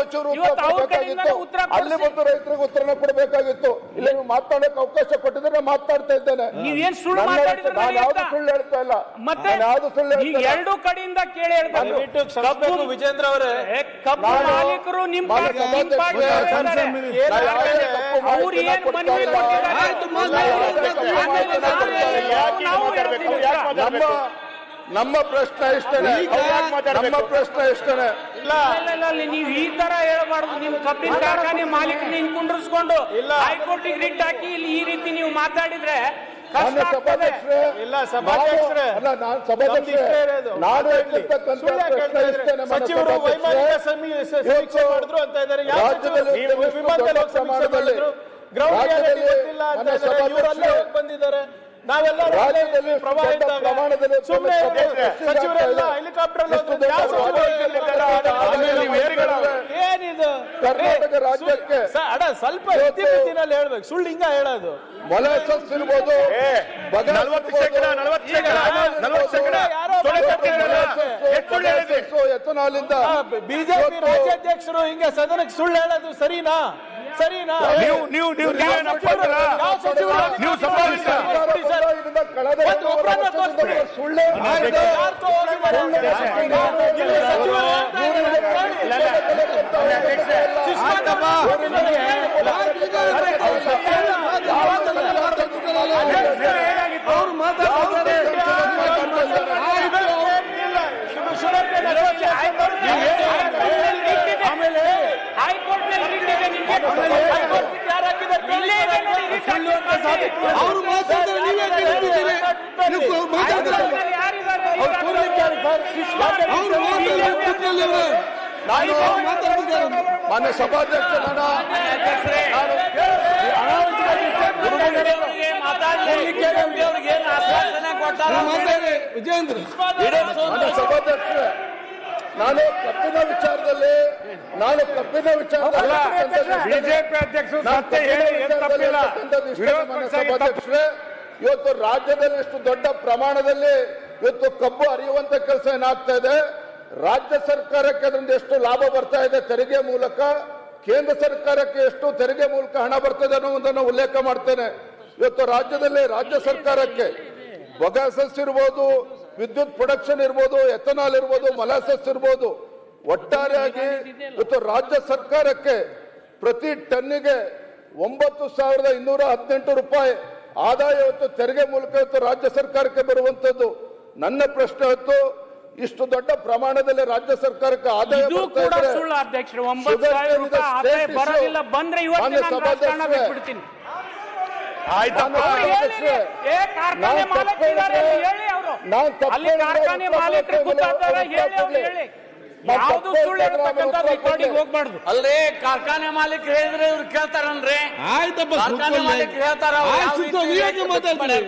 ಸಚಿವರು ಉತ್ತರ ಇವತ್ತು ಅವ್ರ ಕಡೆಯಿಂದ ಉತ್ತರ ಅಲ್ಲಿ. ಬಂದು ರೈತರಿಗೆ ಉತ್ತರನ ಕೊಡಬೇಕಾಗಿತ್ತು. ಇಲ್ಲ ನೀವು ಮಾತಾಡಕ್ಕೆ ಅವಕಾಶ ಕೊಟ್ಟಿದ್ರೆ ಮಾತಾಡ್ತಾ ಇದ್ದೇನೆ. ನೀವೇನ್ ಸುಳ್ಳು ಮಾತಾಡಿದ್ರೆ ನಾನು ಯಾವ್ದು ಸುಳ್ಳು ಹೇಳ್ತಾ ಇಲ್ಲ. ಮತ್ತೆ ಯಾವ್ದು ಸುಳ್ಳು ಎರಡು ಕಡೆಯಿಂದ ಕೇಳಿ ಹೇಳ್ತಾರೆ ದಯವಿಟ್ಟು ವಿಜೇಂದ್ರ ಅವರೇ ಏ, ಕಬ್ಬು ಮಾಲೀಕರು ನಿಮ್ ಅವ್ರು ಏನ್ ಮನವಿ. ಕೊಟ್ಟಿದ್ದಾರೆ? ನಮ್ಮ ನಮ್ಮ ಪ್ರಶ್ನೆ ಇಷ್ಟನೇ ನಮ್ಮ ಪ್ರಶ್ನೆ ಇಷ್ಟೇ ಇಲ್ಲ ನೀವು ಈ ತರ ಹೇಳ್ಬಾರ್ದು ನಿಮ್ ಕಬ್ಬಿನ ಕಾರ್ಖಾನೆ ಮಾಲೀಕ ನಿನ್ ಕುಂಡ್ರಿಸ್ಕೊಂಡು ಹೈಕೋರ್ಟಿಗೆ ರಿಟ್ ಹಾಕಿ ಇಲ್ಲಿ ಈ ರೀತಿ ನೀವು ಮಾತಾಡಿದ್ರೆ ಮಾನ್ಯ ಸಭಾಧ್ಯಕ್ಷರೇ ಇಲ್ಲ, ಸಭಾಧ್ಯಕ್ಷರೇ. ಅಲ್ಲ ನಾನು ಸಭಾಧ್ಯಕ್ಷರೇ ನಾನು ಮಾತಾಡ್ಲಿ. ಹೇಳ್ತಿರ್ತಕ್ಕಂಥ ಸುಳ್ಳು ಯಾಕೆ ಪ್ರಶ್ನೆ ಹೇಳ್ತಾ ಇದ್ದಾರೆ? ಸಚಿವರು ವೈಮಾನಿಕ ಸಮೀಕ್ಷೆ ಮಾಡಿದ್ರು ಅಂತ ಇದ್ದಾರೆ. ಯಾವ ಸಚಿವರು? ವಿಮಾನದಲ್ಲಿ ಹೋಗಿ ಸಮೀಕ್ಷೆ ಮಾಡಿದ್ರು. ಗ್ರೌಂಡ್ ರಿಯಾಲಿಟಿ ಗೊತ್ತಿಲ್ಲ ಅಂತ ಇದ್ದಾರೆ. ಇವರಲ್ಲೇ ಹೋಗಿ ಬಂದಿದ್ದಾರೆ. ನಾವೆಲ್ಲರೂ ಪ್ರವಾಹ ಇದ್ದಾಗ ಸುಮ್ಮನೆ ಸಚಿವರೆಲ್ಲ ಹೆಲಿಕಾಪ್ಟರ್ ಏನಿದು? ಕರ್ನಾಟಕ ರಾಜ್ಯಕ್ಕೆ ಅಡ ಸ್ವಲ್ಪ ಹೇಳ್ಬೇಕು. ಸುಳ್ಳು ಹಿಂಗ ಹೇಳೋದು. ಮೊಲ ಇರ್ಬೋದು ಬಗಾಸ್ ನಲವತ್ತು ಇರ್ಬೋದು, ಶೇಕಡ, ನಲವತ್ತು ಶೇಕಡ, ಎಥನಾಲ್ ನಲವತ್ತು ಶೇಕಡ. ಇರ್ಬೋದು, ಯಾರೋ ಸುಳ್ಳು ಬಂದು ತಪ್ಪಿದ್ರಲ್ಲ? ಮೊಲಾಸಸ್ಸು, ಎಷ್ಟು ಸುಳ್ಳು ಹೇಳಿದ್ರಿ? ಬಗಾಸಸ್ಸು, ಬಿಜೆಪಿ ರಾಜ್ಯಾಧ್ಯಕ್ಷರು ಹಿಂಗೆ ಸದನಕ್ಕೆ ಸುಳ್ಳು ಹೇಳೋದು ಸರಿನಾ? ಸರಿನಾ ನೀವು ನೀವು ನೀವು ನೀವೇನು ಒಪ್ಕೊಳ್ತೀರಾ? ಯಾವ ಸಚಿವರು? ನೀವು ಸಂಪಾದಿಸ್ತಾ? ಸುಳ್ಳೆ ಅವ್ರು ಮಾತಾಡ್ತಾರೆ ಆಮೇಲೆ ಅವ್ರು ಮಾತಾಡ್ತಾರೆ ನೀವ್. ನಾನು ಅವ್ರು ಮಾತಾಡ್ತಿದ್ದಾರೆ ಮಾನ್ಯ ಸಭಾಧ್ಯಕ್ಷ ನಾನು ಅವ್ರು ಮಾತಾಡಿ ವಿಜೇಂದ್ರ ಮಾನ್ಯ ಸಭಾಧ್ಯಕ್ಷರೇ ನಾನು ಕಬ್ಬಿನ ವಿಚಾರದಲ್ಲಿ ನಾನು ಕಬ್ಬಿನ ವಿಚಾರದಲ್ಲಿ ಬಿಜೆಪಿ ಅಧ್ಯಕ್ಷರು ಸಭಾಧ್ಯಕ್ಷರೇ ಇವತ್ತು ರಾಜ್ಯದಲ್ಲಿ ಇಷ್ಟು ದೊಡ್ಡ ಪ್ರಮಾಣದಲ್ಲಿ ಇವತ್ತು ಕಬ್ಬು ಅರಿಯುವಂತ ಕೆಲಸ ಏನಾಗ್ತಾ ಇದೆ? ರಾಜ್ಯ ಸರ್ಕಾರಕ್ಕೆ ಅದರಿಂದ ಎಷ್ಟು ಲಾಭ ಬರ್ತಾ ಇದೆ ತೆರಿಗೆ ಮೂಲಕ? ಕೇಂದ್ರ ಸರ್ಕಾರಕ್ಕೆ ಎಷ್ಟು ತೆರಿಗೆ ಮೂಲಕ ಹಣ ಬರ್ತದೆ ಅನ್ನೋದನ್ನು ಉಲ್ಲೇಖ ಮಾಡ್ತೇನೆ. ಇವತ್ತು ರಾಜ್ಯದಲ್ಲಿ ರಾಜ್ಯ ಸರ್ಕಾರಕ್ಕೆ ಬೊಗಸಸ್ ಇರ್ಬೋದು ವಿದ್ಯುತ್ ಪ್ರೊಡಕ್ಷನ್ ಇರ್ಬೋದು ಎಥನಾಲ್ ಇರ್ಬೋದು ಮೊಲಾಸಸ್ ಇರ್ಬೋದು. ಒಟ್ಟಾರೆಯಾಗಿ ಇವತ್ತು ರಾಜ್ಯ ಸರ್ಕಾರಕ್ಕೆ ಪ್ರತಿ ಟನ್ನಿಗೆ ಒಂಬತ್ತು ಸಾವಿರದ ಇನ್ನೂರ ಹದಿನೆಂಟು ರೂಪಾಯಿ ಆದಾಯ ಇವತ್ತು ತೆರಿಗೆ ಮೂಲಕ ಇವತ್ತು ರಾಜ್ಯ ಸರ್ಕಾರಕ್ಕೆ ಬರುವಂತದ್ದು. ನನ್ನ ಪ್ರಶ್ನೆ ಹೊತ್ತು ಇಷ್ಟು ದೊಡ್ಡ ಪ್ರಮಾಣದಲ್ಲಿ ರಾಜ್ಯ ಸರ್ಕಾರಕ್ಕೆ ಆದಾಯ ಇದು ನಾನು ಅಲ್ಲಿ ಕಾರ್ಖಾನೆ ಮಾಲೀಕರು. ಹೇಳಿ ಅವ್ರು ಹೇಳಿ ಯಾವುದು ಸುಳ್ಳು ಹೇಳ್ತಕ್ಕಂಥ ರೆಕಾರ್ಡಿಂಗ್. ಹೋಗ್ಬಾರ್ದು ಅಲ್ರಿ ಕಾರ್ಖಾನೆ ಮಾಲೀಕರು ಹೇಳಿದ್ರೆ ಇವ್ರು ಕೇಳ್ತಾರನ್ರಿ ಆಯ್ತಪ್ಪ ಕಾರ್ಖಾನೆ. ಮಾಲೀಕರು ಹೇಳ್ತಾರ ಅವ್ರು ಯಾವ ರೀತಿ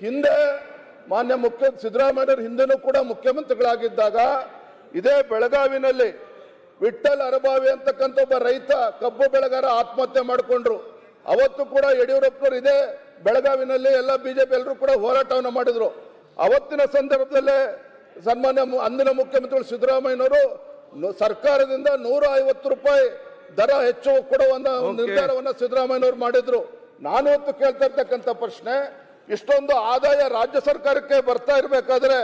ಹಿಂದೆ ಮಾನ್ಯ ಮುಖ್ಯ ಸಿದ್ದರಾಮಯ್ಯರು ಹಿಂದೆನೂ ಕೂಡ ಮುಖ್ಯಮಂತ್ರಿಗಳಾಗಿದ್ದಾಗ ಇದೇ ಬೆಳಗಾವಿನಲ್ಲಿ ವಿಠಲ್ ಅರಬಾವಿ ಅಂತಕ್ಕಂಥ ಒಬ್ಬ ರೈತ ಕಬ್ಬು ಬೆಳೆಗಾರ ಆತ್ಮಹತ್ಯೆ ಮಾಡಿಕೊಂಡ್ರು ಅವತ್ತು ಕೂಡ ಯಡಿಯೂರಪ್ಪನವರು ಇದೇ ಬೆಳಗಾವಿನಲ್ಲಿ ಎಲ್ಲ ಬಿಜೆಪಿ ಎಲ್ಲರೂ ಕೂಡ ಹೋರಾಟವನ್ನು ಮಾಡಿದ್ರು. ಅವತ್ತಿನ ಸಂದರ್ಭದಲ್ಲೇ ಸನ್ಮಾನ್ಯ ಅಂದಿನ ಮುಖ್ಯಮಂತ್ರಿಗಳು ಸಿದ್ದರಾಮಯ್ಯನವರು ಸರ್ಕಾರದಿಂದ ನೂರ ಐವತ್ತು ರೂಪಾಯಿ ದರ ಹೆಚ್ಚು ಕೊಡುವ ನಿರ್ಧಾರವನ್ನು ಸಿದ್ದರಾಮಯ್ಯನವರು ಮಾಡಿದ್ರು. ನಾನು ಇವತ್ತು ಕೇಳ್ತಾ ಇರ್ತಕ್ಕಂಥ ಪ್ರಶ್ನೆ ಇಷ್ಟೊಂದು ಆದಾಯ ರಾಜ್ಯ ಸರ್ಕಾರಕ್ಕೆ ಬರ್ತಾ ಇರಬೇಕಾದ್ರೆ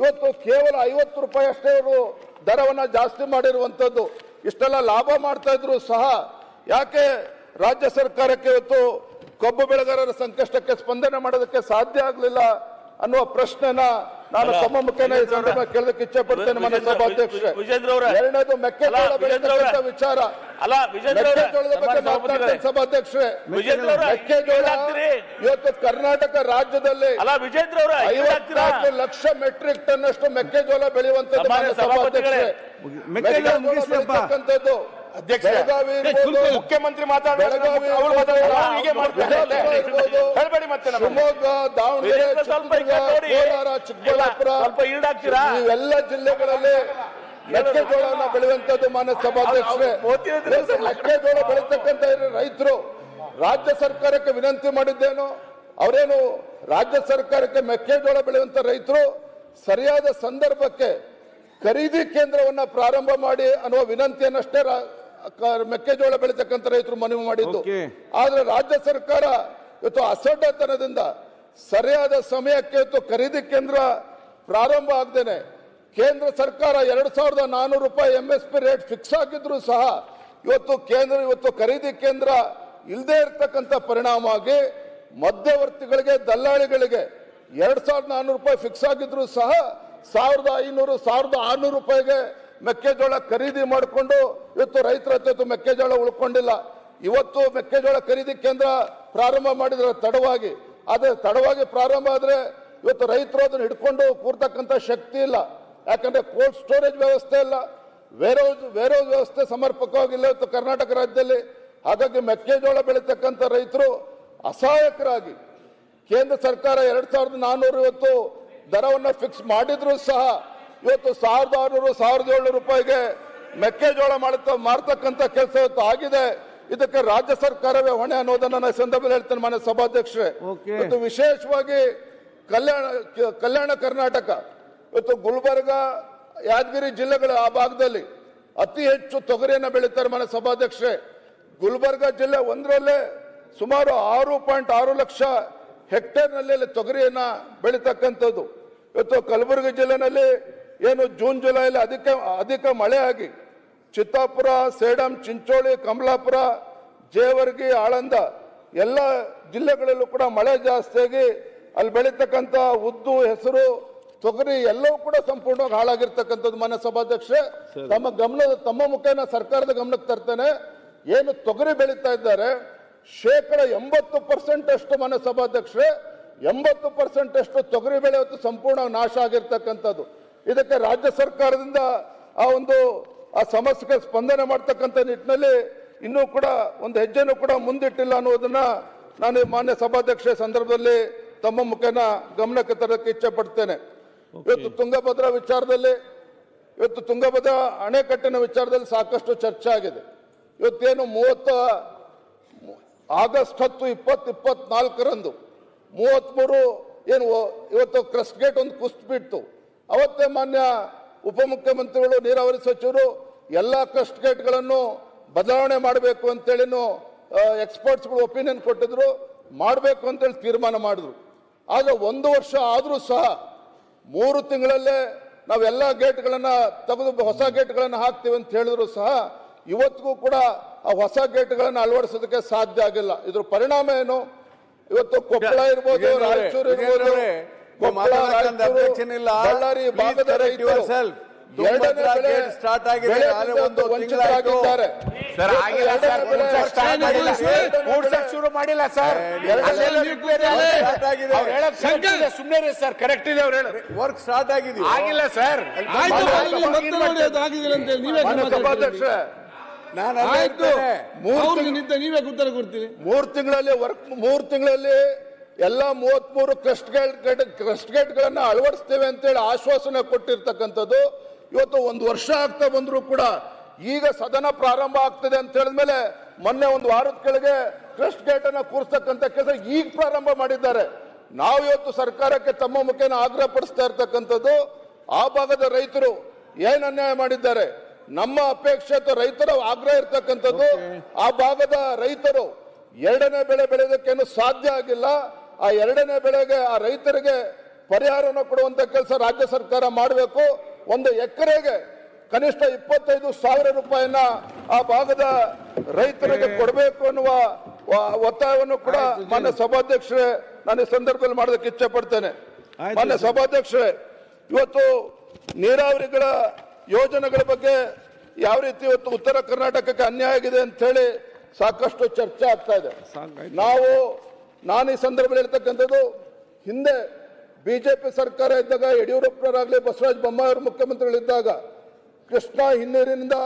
ಇವತ್ತು ಕೇವಲ ಐವತ್ತು ರೂಪಾಯಿ ಅಷ್ಟೇ ಅವರು ದರವನ್ನ ಜಾಸ್ತಿ ಮಾಡಿರುವಂತದ್ದು ಇಷ್ಟೆಲ್ಲ ಲಾಭ ಮಾಡ್ತಾ ಇದ್ರು ಸಹ ಯಾಕೆ ರಾಜ್ಯ ಸರ್ಕಾರಕ್ಕೆ ಇವತ್ತು ಕಬ್ಬು ಬೆಳೆಗಾರರ ಸಂಕಷ್ಟಕ್ಕೆ ಸ್ಪಂದನೆ ಮಾಡೋದಕ್ಕೆ ಸಾಧ್ಯ ಆಗಲಿಲ್ಲ ಅನ್ನುವ ಪ್ರಶ್ನೆನ ನಾನು ತಮ್ಮ ಮುಖೇನ ಈ ಸಂದರ್ಭ ಕೇಳೋದಕ್ಕೆ ಇಚ್ಛೆ ಪಡ್ತೇನೆ ಮನೆ ಸಭಾಧ್ಯಕ್ಷರೇ. ಎರಡನೇದು ಮೆಕ್ಕೆಜೋಳ. ಬೆಳೀತಕ್ಕಂಥ ವಿಚಾರ. ಮೆಕ್ಕೆಜೋಳದ ಬಗ್ಗೆ ಮಾತನಾಡ್ತೇನೆ ಸಭಾಧ್ಯಕ್ಷರೇ ಮೆಕ್ಕೆಜೋಳ ಇವತ್ತು ಕರ್ನಾಟಕ ರಾಜ್ಯದಲ್ಲಿ ಅಲ್ಲ ವಿಜೇಂದ್ರ ಅವರ ಐವತ್ನಾಲ್ಕು ಲಕ್ಷ ಮೆಟ್ರಿಕ್ ಟನ್ ಅಷ್ಟು ಮೆಕ್ಕೆಜೋಳ ಬೆಳೆಯುವಂತದ್ದು ಮಾನ್ಯ ಸಭಾಧ್ಯಕ್ಷರೇ. ಮೆಕ್ಕೆಜೋಳ ಇರ್ಬೋದು, ಮುಖ್ಯಮಂತ್ರಿ ಹೇಳ್ಬೇಡಿ ಮತ್ತೆ. ಶಿವಮೊಗ್ಗ ದಾವಣಗೆರೆ ಸ್ವಲ್ಪ ಕೋಲಾರ ಚಿಕ್ಕಬಳ್ಳಾಪುರ? ಇವೆಲ್ಲ ಜಿಲ್ಲೆಗಳಲ್ಲಿ ಮೆಕ್ಕೆಜೋಳನ ಬೆಳೆಯುವಂತದ್ದು ಮಾನ್ಯ ಸಭಾಧ್ಯಕ್ಷರೇ ಮೆಕ್ಕೆಜೋಳ ಬೆಳೀತಕ್ಕಂತ ರೈತರು ರಾಜ್ಯ ಸರ್ಕಾರಕ್ಕೆ ವಿನಂತಿ ಮಾಡಿದ್ದೇನು? ಅವರೇನು ರಾಜ್ಯ ಸರ್ಕಾರಕ್ಕೆ ಮೆಕ್ಕೆಜೋಳ ಬೆಳೆಯುವಂತ ರೈತರು ಸರಿಯಾದ ಸಂದರ್ಭಕ್ಕೆ ಖರೀದಿ ಕೇಂದ್ರವನ್ನ ಪ್ರಾರಂಭ ಮಾಡಿ ಅನ್ನುವ ವಿನಂತಿಯನ್ನಷ್ಟೇ ಮೆಕ್ಕೆಜೋಳ ಬೆಳೀತಕ್ಕಂಥ ರೈತರು ಮನವಿ ಮಾಡಿದ್ದು. ಆದ್ರೆ ರಾಜ್ಯ ಸರ್ಕಾರ ಇವತ್ತು ಅಸಡ್ಡತನದಿಂದ ಸರಿಯಾದ ಸಮಯಕ್ಕೆ ಇವತ್ತು ಖರೀದಿ ಕೇಂದ್ರ ಪ್ರಾರಂಭ ಆಗ್ದೇನೆ ಕೇಂದ್ರ ಸರ್ಕಾರ ಎರಡು ಸಾವಿರದ ನಾನೂರು ರೂಪಾಯಿ M S P rate fix ಆಗಿದ್ರು ಸಹ ಇವತ್ತು ಕೇಂದ್ರ ಇವತ್ತು ಖರೀದಿ ಕೇಂದ್ರ ಇಲ್ಲದೆ ಇರತಕ್ಕಂಥ ಪರಿಣಾಮ ಆಗಿ ಮಧ್ಯವರ್ತಿಗಳಿಗೆ ದಲ್ಲಾಳಿಗಳಿಗೆ ಎರಡ್ ಸಾವಿರದ ನಾನೂರು ರೂಪಾಯಿ ಫಿಕ್ಸ್ ಆಗಿದ್ರು ಸಹ ಸಾವಿರದ ಐನೂರು ಸಾವಿರದ ಆರ್ನೂರು ರೂಪಾಯಿಗೆ ಮೆಕ್ಕೆಜೋಳ ಖರೀದಿ ಮಾಡಿಕೊಂಡು ಇವತ್ತು ರೈತರ ಹತ್ರ ಮೆಕ್ಕೆಜೋಳ ಉಳ್ಕೊಂಡಿಲ್ಲ. ಇವತ್ತು ಮೆಕ್ಕೆಜೋಳ ಖರೀದಿ ಕೇಂದ್ರ ಪ್ರಾರಂಭ ಮಾಡಿದ್ರೆ ತಡವಾಗಿ. ಆದರೆ ತಡವಾಗಿ ಪ್ರಾರಂಭ ಆದ್ರೆ ಇವತ್ತು ರೈತರು ಅದನ್ನು ಹಿಡ್ಕೊಂಡು ಕೂರ್ತಕ್ಕಂಥ ಶಕ್ತಿ ಇಲ್ಲ. ಯಾಕಂದ್ರೆ ಕೋಲ್ಡ್ ಸ್ಟೋರೇಜ್ ವ್ಯವಸ್ಥೆ ಇಲ್ಲ. ವೇರೋಜ್ ವೇರೋಜ್ ವ್ಯವಸ್ಥೆ ಸಮರ್ಪಕವಾಗಿಲ್ಲ ಇವತ್ತು ಕರ್ನಾಟಕ ರಾಜ್ಯದಲ್ಲಿ. ಹಾಗಾಗಿ ಮೆಕ್ಕೆಜೋಳ ಬೆಳೀತಕ್ಕಂಥ ರೈತರು ಅಸಹಾಯಕರಾಗಿ ಕೇಂದ್ರ ಸರ್ಕಾರ ಎರಡ್ ಸಾವಿರದ ನಾನ್ನೂರು ಇವತ್ತು ದರವನ್ನು ಫಿಕ್ಸ್ ಮಾಡಿದ್ರು ಸಹ ಇವತ್ತು ಸಾವಿರದ ಆರುನೂರು ಸಾವಿರದ ಏಳ್ನೂರು ರೂಪಾಯಿಗೆ ಮೆಕ್ಕೆಜೋಳ ಮಾಡುತ್ತ ಮಾರ್ತಕ್ಕಂಥ ಕೆಲಸ ಇವತ್ತು ಆಗಿದೆ. ಇದಕ್ಕೆ ರಾಜ್ಯ ಸರ್ಕಾರವೇ ಹೊಣೆ ಅನ್ನೋದನ್ನ ನಾನು ಸಂದರ್ಭದಲ್ಲಿ ಹೇಳ್ತೇನೆ ಮಾನ್ಯ ಸಭಾಧ್ಯಕ್ಷರೇ. ಇವತ್ತು ವಿಶೇಷವಾಗಿ ಕಲ್ಯಾಣ ಕಲ್ಯಾಣ ಕರ್ನಾಟಕ ಇವತ್ತು ಗುಲ್ಬರ್ಗ ಯಾದಗಿರಿ ಜಿಲ್ಲೆಗಳ ಆ ಭಾಗದಲ್ಲಿ ಅತಿ ಹೆಚ್ಚು ತೊಗರಿಯನ್ನು ಬೆಳೀತಾರೆ ಮಾನ್ಯ ಸಭಾಧ್ಯಕ್ಷರೇ. ಗುಲ್ಬರ್ಗ ಜಿಲ್ಲೆ ಒಂದರಲ್ಲೇ ಸುಮಾರು ಆರು ಪಾಯಿಂಟ್ ಆರು ಲಕ್ಷ ಹೆಕ್ಟೇರ್ನಲ್ಲಿ ತೊಗರಿಯನ್ನು ತೊಗರಿಯನ್ನ ಬೆಳೀತಕ್ಕಂಥದ್ದು. ಇವತ್ತು ಕಲಬುರಗಿ ಜಿಲ್ಲೆನಲ್ಲಿ ಏನು ಜೂನ್ ಜುಲೈಲಿ ಅಧಿಕ ಅಧಿಕ ಮಳೆ ಆಗಿ ಚಿತ್ತಾಪುರ ಸೇಡಂ ಚಿಂಚೋಳಿ ಕಮಲಾಪುರ ಜೇವರ್ಗಿ ಆಳಂದ ಎಲ್ಲ ಜಿಲ್ಲೆಗಳಲ್ಲೂ ಕೂಡ ಮಳೆ ಜಾಸ್ತಿಯಾಗಿ ಅಲ್ಲಿ ಬೆಳೀತಕ್ಕಂಥ ಉದ್ದು ಹೆಸರು ತೊಗರಿ ಎಲ್ಲವೂ ಕೂಡ ಸಂಪೂರ್ಣವಾಗಿ ಹಾಳಾಗಿರ್ತಕ್ಕಂಥದ್ದು ಮಾನ್ಯ ಸಭಾಧ್ಯಕ್ಷೆ ತಮ್ಮ ಗಮನದ ತಮ್ಮ ಮುಖೇನ ಸರ್ಕಾರದ ಗಮನಕ್ಕೆ ತರ್ತೇನೆ. ಏನು ತೊಗರಿ ಬೆಳೀತಾ ಇದ್ದಾರೆ ಶೇಕಡ ಎಂಬತ್ತು ಪರ್ಸೆಂಟ್ ಅಷ್ಟು ಮಾನ್ಯ ಸಭಾಧ್ಯಕ್ಷರೇ ಎಂಬತ್ತು ಪರ್ಸೆಂಟ್ ಅಷ್ಟು ತೊಗರಿ ಬೆಳೆ ಸಂಪೂರ್ಣವಾಗಿ ಸಂಪೂರ್ಣ ನಾಶ ಆಗಿರ್ತಕ್ಕಂಥದ್ದು. ಇದಕ್ಕೆ ರಾಜ್ಯ ಸರ್ಕಾರದಿಂದ ಆ ಒಂದು ಆ ಸಮಸ್ಯೆಗೆ ಸ್ಪಂದನೆ ಮಾಡ್ತಕ್ಕಂಥ ನಿಟ್ಟಿನಲ್ಲಿ ಇನ್ನೂ ಕೂಡ ಒಂದು ಹೆಜ್ಜೆನೂ ಕೂಡ ಮುಂದಿಟ್ಟಿಲ್ಲ ಅನ್ನೋದನ್ನು ನಾನು ಈ ಮಾನ್ಯ ಸಭಾಧ್ಯಕ್ಷ ಸಂದರ್ಭದಲ್ಲಿ ತಮ್ಮ ಮುಖೇನ ಗಮನಕ್ಕೆ ತರೋಕ್ಕೆ ಇಚ್ಛೆ ಪಡ್ತೇನೆ. ಇವತ್ತು ತುಂಗಭದ್ರಾ ವಿಚಾರದಲ್ಲಿ ಇವತ್ತು ತುಂಗಭದ್ರಾ ಅಣೆಕಟ್ಟಿನ ವಿಚಾರದಲ್ಲಿ ಸಾಕಷ್ಟು ಚರ್ಚೆ ಆಗಿದೆ. ಇವತ್ತೇನು ಮೂವತ್ತ ಆಗಸ್ಟ್ ಹತ್ತು ಇಪ್ಪತ್ತು ಇಪ್ಪತ್ನಾಲ್ಕರಂದು ಮೂವತ್ತ್ಮೂರು ಏನು ಇವತ್ತು ಕ್ರಸ್ಟ್ ಗೇಟ್ ಒಂದು ಕುಸ್ತು ಬಿಟ್ಟು ಅವತ್ತೇ ಮಾನ್ಯ ಉಪಮುಖ್ಯಮಂತ್ರಿಗಳು ನೀರಾವರಿ ಸಚಿವರು ಎಲ್ಲ ಕ್ರಸ್ಟ್ ಗೇಟ್ಗಳನ್ನು ಬದಲಾವಣೆ ಮಾಡಬೇಕು ಅಂತೇಳಿನು ಎಕ್ಸ್ಪರ್ಟ್ಸ್ಗಳು ಒಪಿನಿಯನ್ ಕೊಟ್ಟಿದ್ರು. ಮಾಡಬೇಕು ಅಂತೇಳಿ ತೀರ್ಮಾನ ಮಾಡಿದ್ರು. ಆದರೆ ಒಂದು ವರ್ಷ ಆದರೂ ಸಹ ಮೂರು ತಿಂಗಳಲ್ಲೇ ನಾವೆಲ್ಲ ಗೇಟ್ಗಳನ್ನು ತೆಗೆದು ಹೊಸ ಗೇಟ್ಗಳನ್ನು ಹಾಕ್ತೀವಿ ಅಂತ ಹೇಳಿದ್ರು ಸಹ ಇವತ್ತಿಗೂ ಕೂಡ ಆ ಹೊಸ ಗೇಟ್ಗಳನ್ನು ಅಳವಡಿಸೋದಕ್ಕೆ ಸಾಧ್ಯ ಆಗಿಲ್ಲ. ಇದ್ರ ಪರಿಣಾಮ ಏನು? ಇವತ್ತು ಕೊಪ್ಪಳ ಇರ್ಬೋದು ರಾಯಚೂರು ಇರ್ಬೋದು ಮಾತಾಡಕ್ಕಂತ ಇಲ್ಲ. ಬಳ್ಳಾರಿ ಭಾಗದ ರೈತರು. ಎರಡನೇ ಬೆಳೆ ಆಗಿದೆ, ಒಂದು ವಂಚಿತರಾಗಿದ್ದಾರೆ. ಸರ್, ಆಗಿಲ್ಲ ಸರ್, ಕೂಡ್ಸಕ್ ಶುರು ಮಾಡಿಲ್ಲ ಸರ್ ಸುಮ್ಮನೆ ಸರ್ ಕರೆಕ್ಟ್ ಇದೆ ಅವ್ರು ಹೇಳೋದು ವರ್ಕ್ ಸ್ಟಾರ್ಟ್ ಆಗಿದೆ. ಆಗಿಲ್ಲ ಸರ್ ಅಂತ ಹೇಳಿ ನೀವೇ ನಾನು ಆಯ್ತು. ಮೂರು ನೀವೇ ಉತ್ತರ ಕೊಡ್ತೀರಿ ಮೂರು ತಿಂಗಳಲ್ಲಿ ವರ್ಕ್ ಮೂರು ತಿಂಗಳಲ್ಲಿ ಎಲ್ಲ ಮೂವತ್ಮೂರು ಕ್ರಸ್ಟ್ ಗೇಟ್ ಕ್ರಸ್ಟ್ ಗೇಟ್ಗಳನ್ನು ಅಳವಡಿಸ್ತೇವೆ ಅಂತೇಳಿ ಆಶ್ವಾಸನೆ ಕೊಟ್ಟಿರ್ತಕ್ಕಂಥದ್ದು. ಇವತ್ತು ಒಂದು ವರ್ಷ ಆಗ್ತಾ ಬಂದರೂ ಕೂಡ ಈಗ ಸದನ ಪ್ರಾರಂಭ ಆಗ್ತದೆ ಅಂತ ಹೇಳಿದ್ಮೇಲೆ ಮೊನ್ನೆ ಒಂದು ವಾರದ ಕೆಳಗೆ ಕ್ರಸ್ಟ್ ಗೇಟ್ ಅನ್ನ ಕೂರಿಸ್ತಕ್ಕಂಥ ಕೆಲಸ ಈಗ ಪ್ರಾರಂಭ ಮಾಡಿದ್ದಾರೆ. ನಾವು ಇವತ್ತು ಸರ್ಕಾರಕ್ಕೆ ತಮ್ಮ ಮುಖೇನ ಆಗ್ರಹ ಪಡಿಸ್ತಾ ಇರ್ತಕ್ಕಂಥದ್ದು. ಆ ಭಾಗದ ರೈತರು ಏನ್ ಅನ್ಯಾಯ ಮಾಡಿದ್ದಾರೆ? ನಮ್ಮ ಅಪೇಕ್ಷೆ ರೈತರ ಆಗ್ರಹ ಇರ್ತಕ್ಕಂಥದ್ದು ಆ ಭಾಗದ ರೈತರು ಎರಡನೇ ಬೆಳೆ ಬೆಳೆಯೋದಕ್ಕೇನು ಸಾಧ್ಯ ಆಗಿಲ್ಲ. ಆ ಎರಡನೇ ಬೆಳೆಗೆ ಆ ರೈತರಿಗೆ ಪರಿಹಾರವನ್ನು ಕೊಡುವಂತ ಕೆಲಸ ರಾಜ್ಯ ಸರ್ಕಾರ ಮಾಡಬೇಕು. ಒಂದು ಎಕರೆಗೆ ಕನಿಷ್ಠ ಇಪ್ಪತ್ತೈದು ಸಾವಿರ ರೂಪಾಯಿನ ಆ ಭಾಗದ ರೈತರಿಗೆ ಕೊಡಬೇಕು ಅನ್ನುವ ಒತ್ತಾಯವನ್ನು ಕೂಡ ಮಾನ್ಯ ಸಭಾಧ್ಯಕ್ಷರೇ ನಾನು ಈ ಸಂದರ್ಭದಲ್ಲಿ ಮಾಡೋದಕ್ಕೆ ಇಚ್ಛೆ ಪಡ್ತೇನೆ. ಮಾನ್ಯ ಸಭಾಧ್ಯಕ್ಷರೇ ಇವತ್ತು ನೀರಾವರಿಗಳ ಯೋಜನೆಗಳ ಬಗ್ಗೆ ಯಾವ ರೀತಿ ಇವತ್ತು ಉತ್ತರ ಕರ್ನಾಟಕಕ್ಕೆ ಅನ್ಯಾಯ ಆಗಿದೆ ಅಂತ ಹೇಳಿ ಸಾಕಷ್ಟು ಚರ್ಚೆ ಆಗ್ತಾ ಇದೆ. ನಾವು ನಾನು ಈ ಸಂದರ್ಭದಲ್ಲಿ ಹೇಳ್ತಕ್ಕಂಥದ್ದು, ಹಿಂದೆ ಪಿ ಸರ್ಕಾರ ಇದ್ದಾಗ ಯಡಿಯೂರಪ್ಪನವರಾಗಲಿ ಬಸವರಾಜ ಬೊಮ್ಮಾಯಿ ಮುಖ್ಯಮಂತ್ರಿಗಳಿದ್ದಾಗ, ಕೃಷ್ಣ ಹಿನ್ನೀರಿನಿಂದ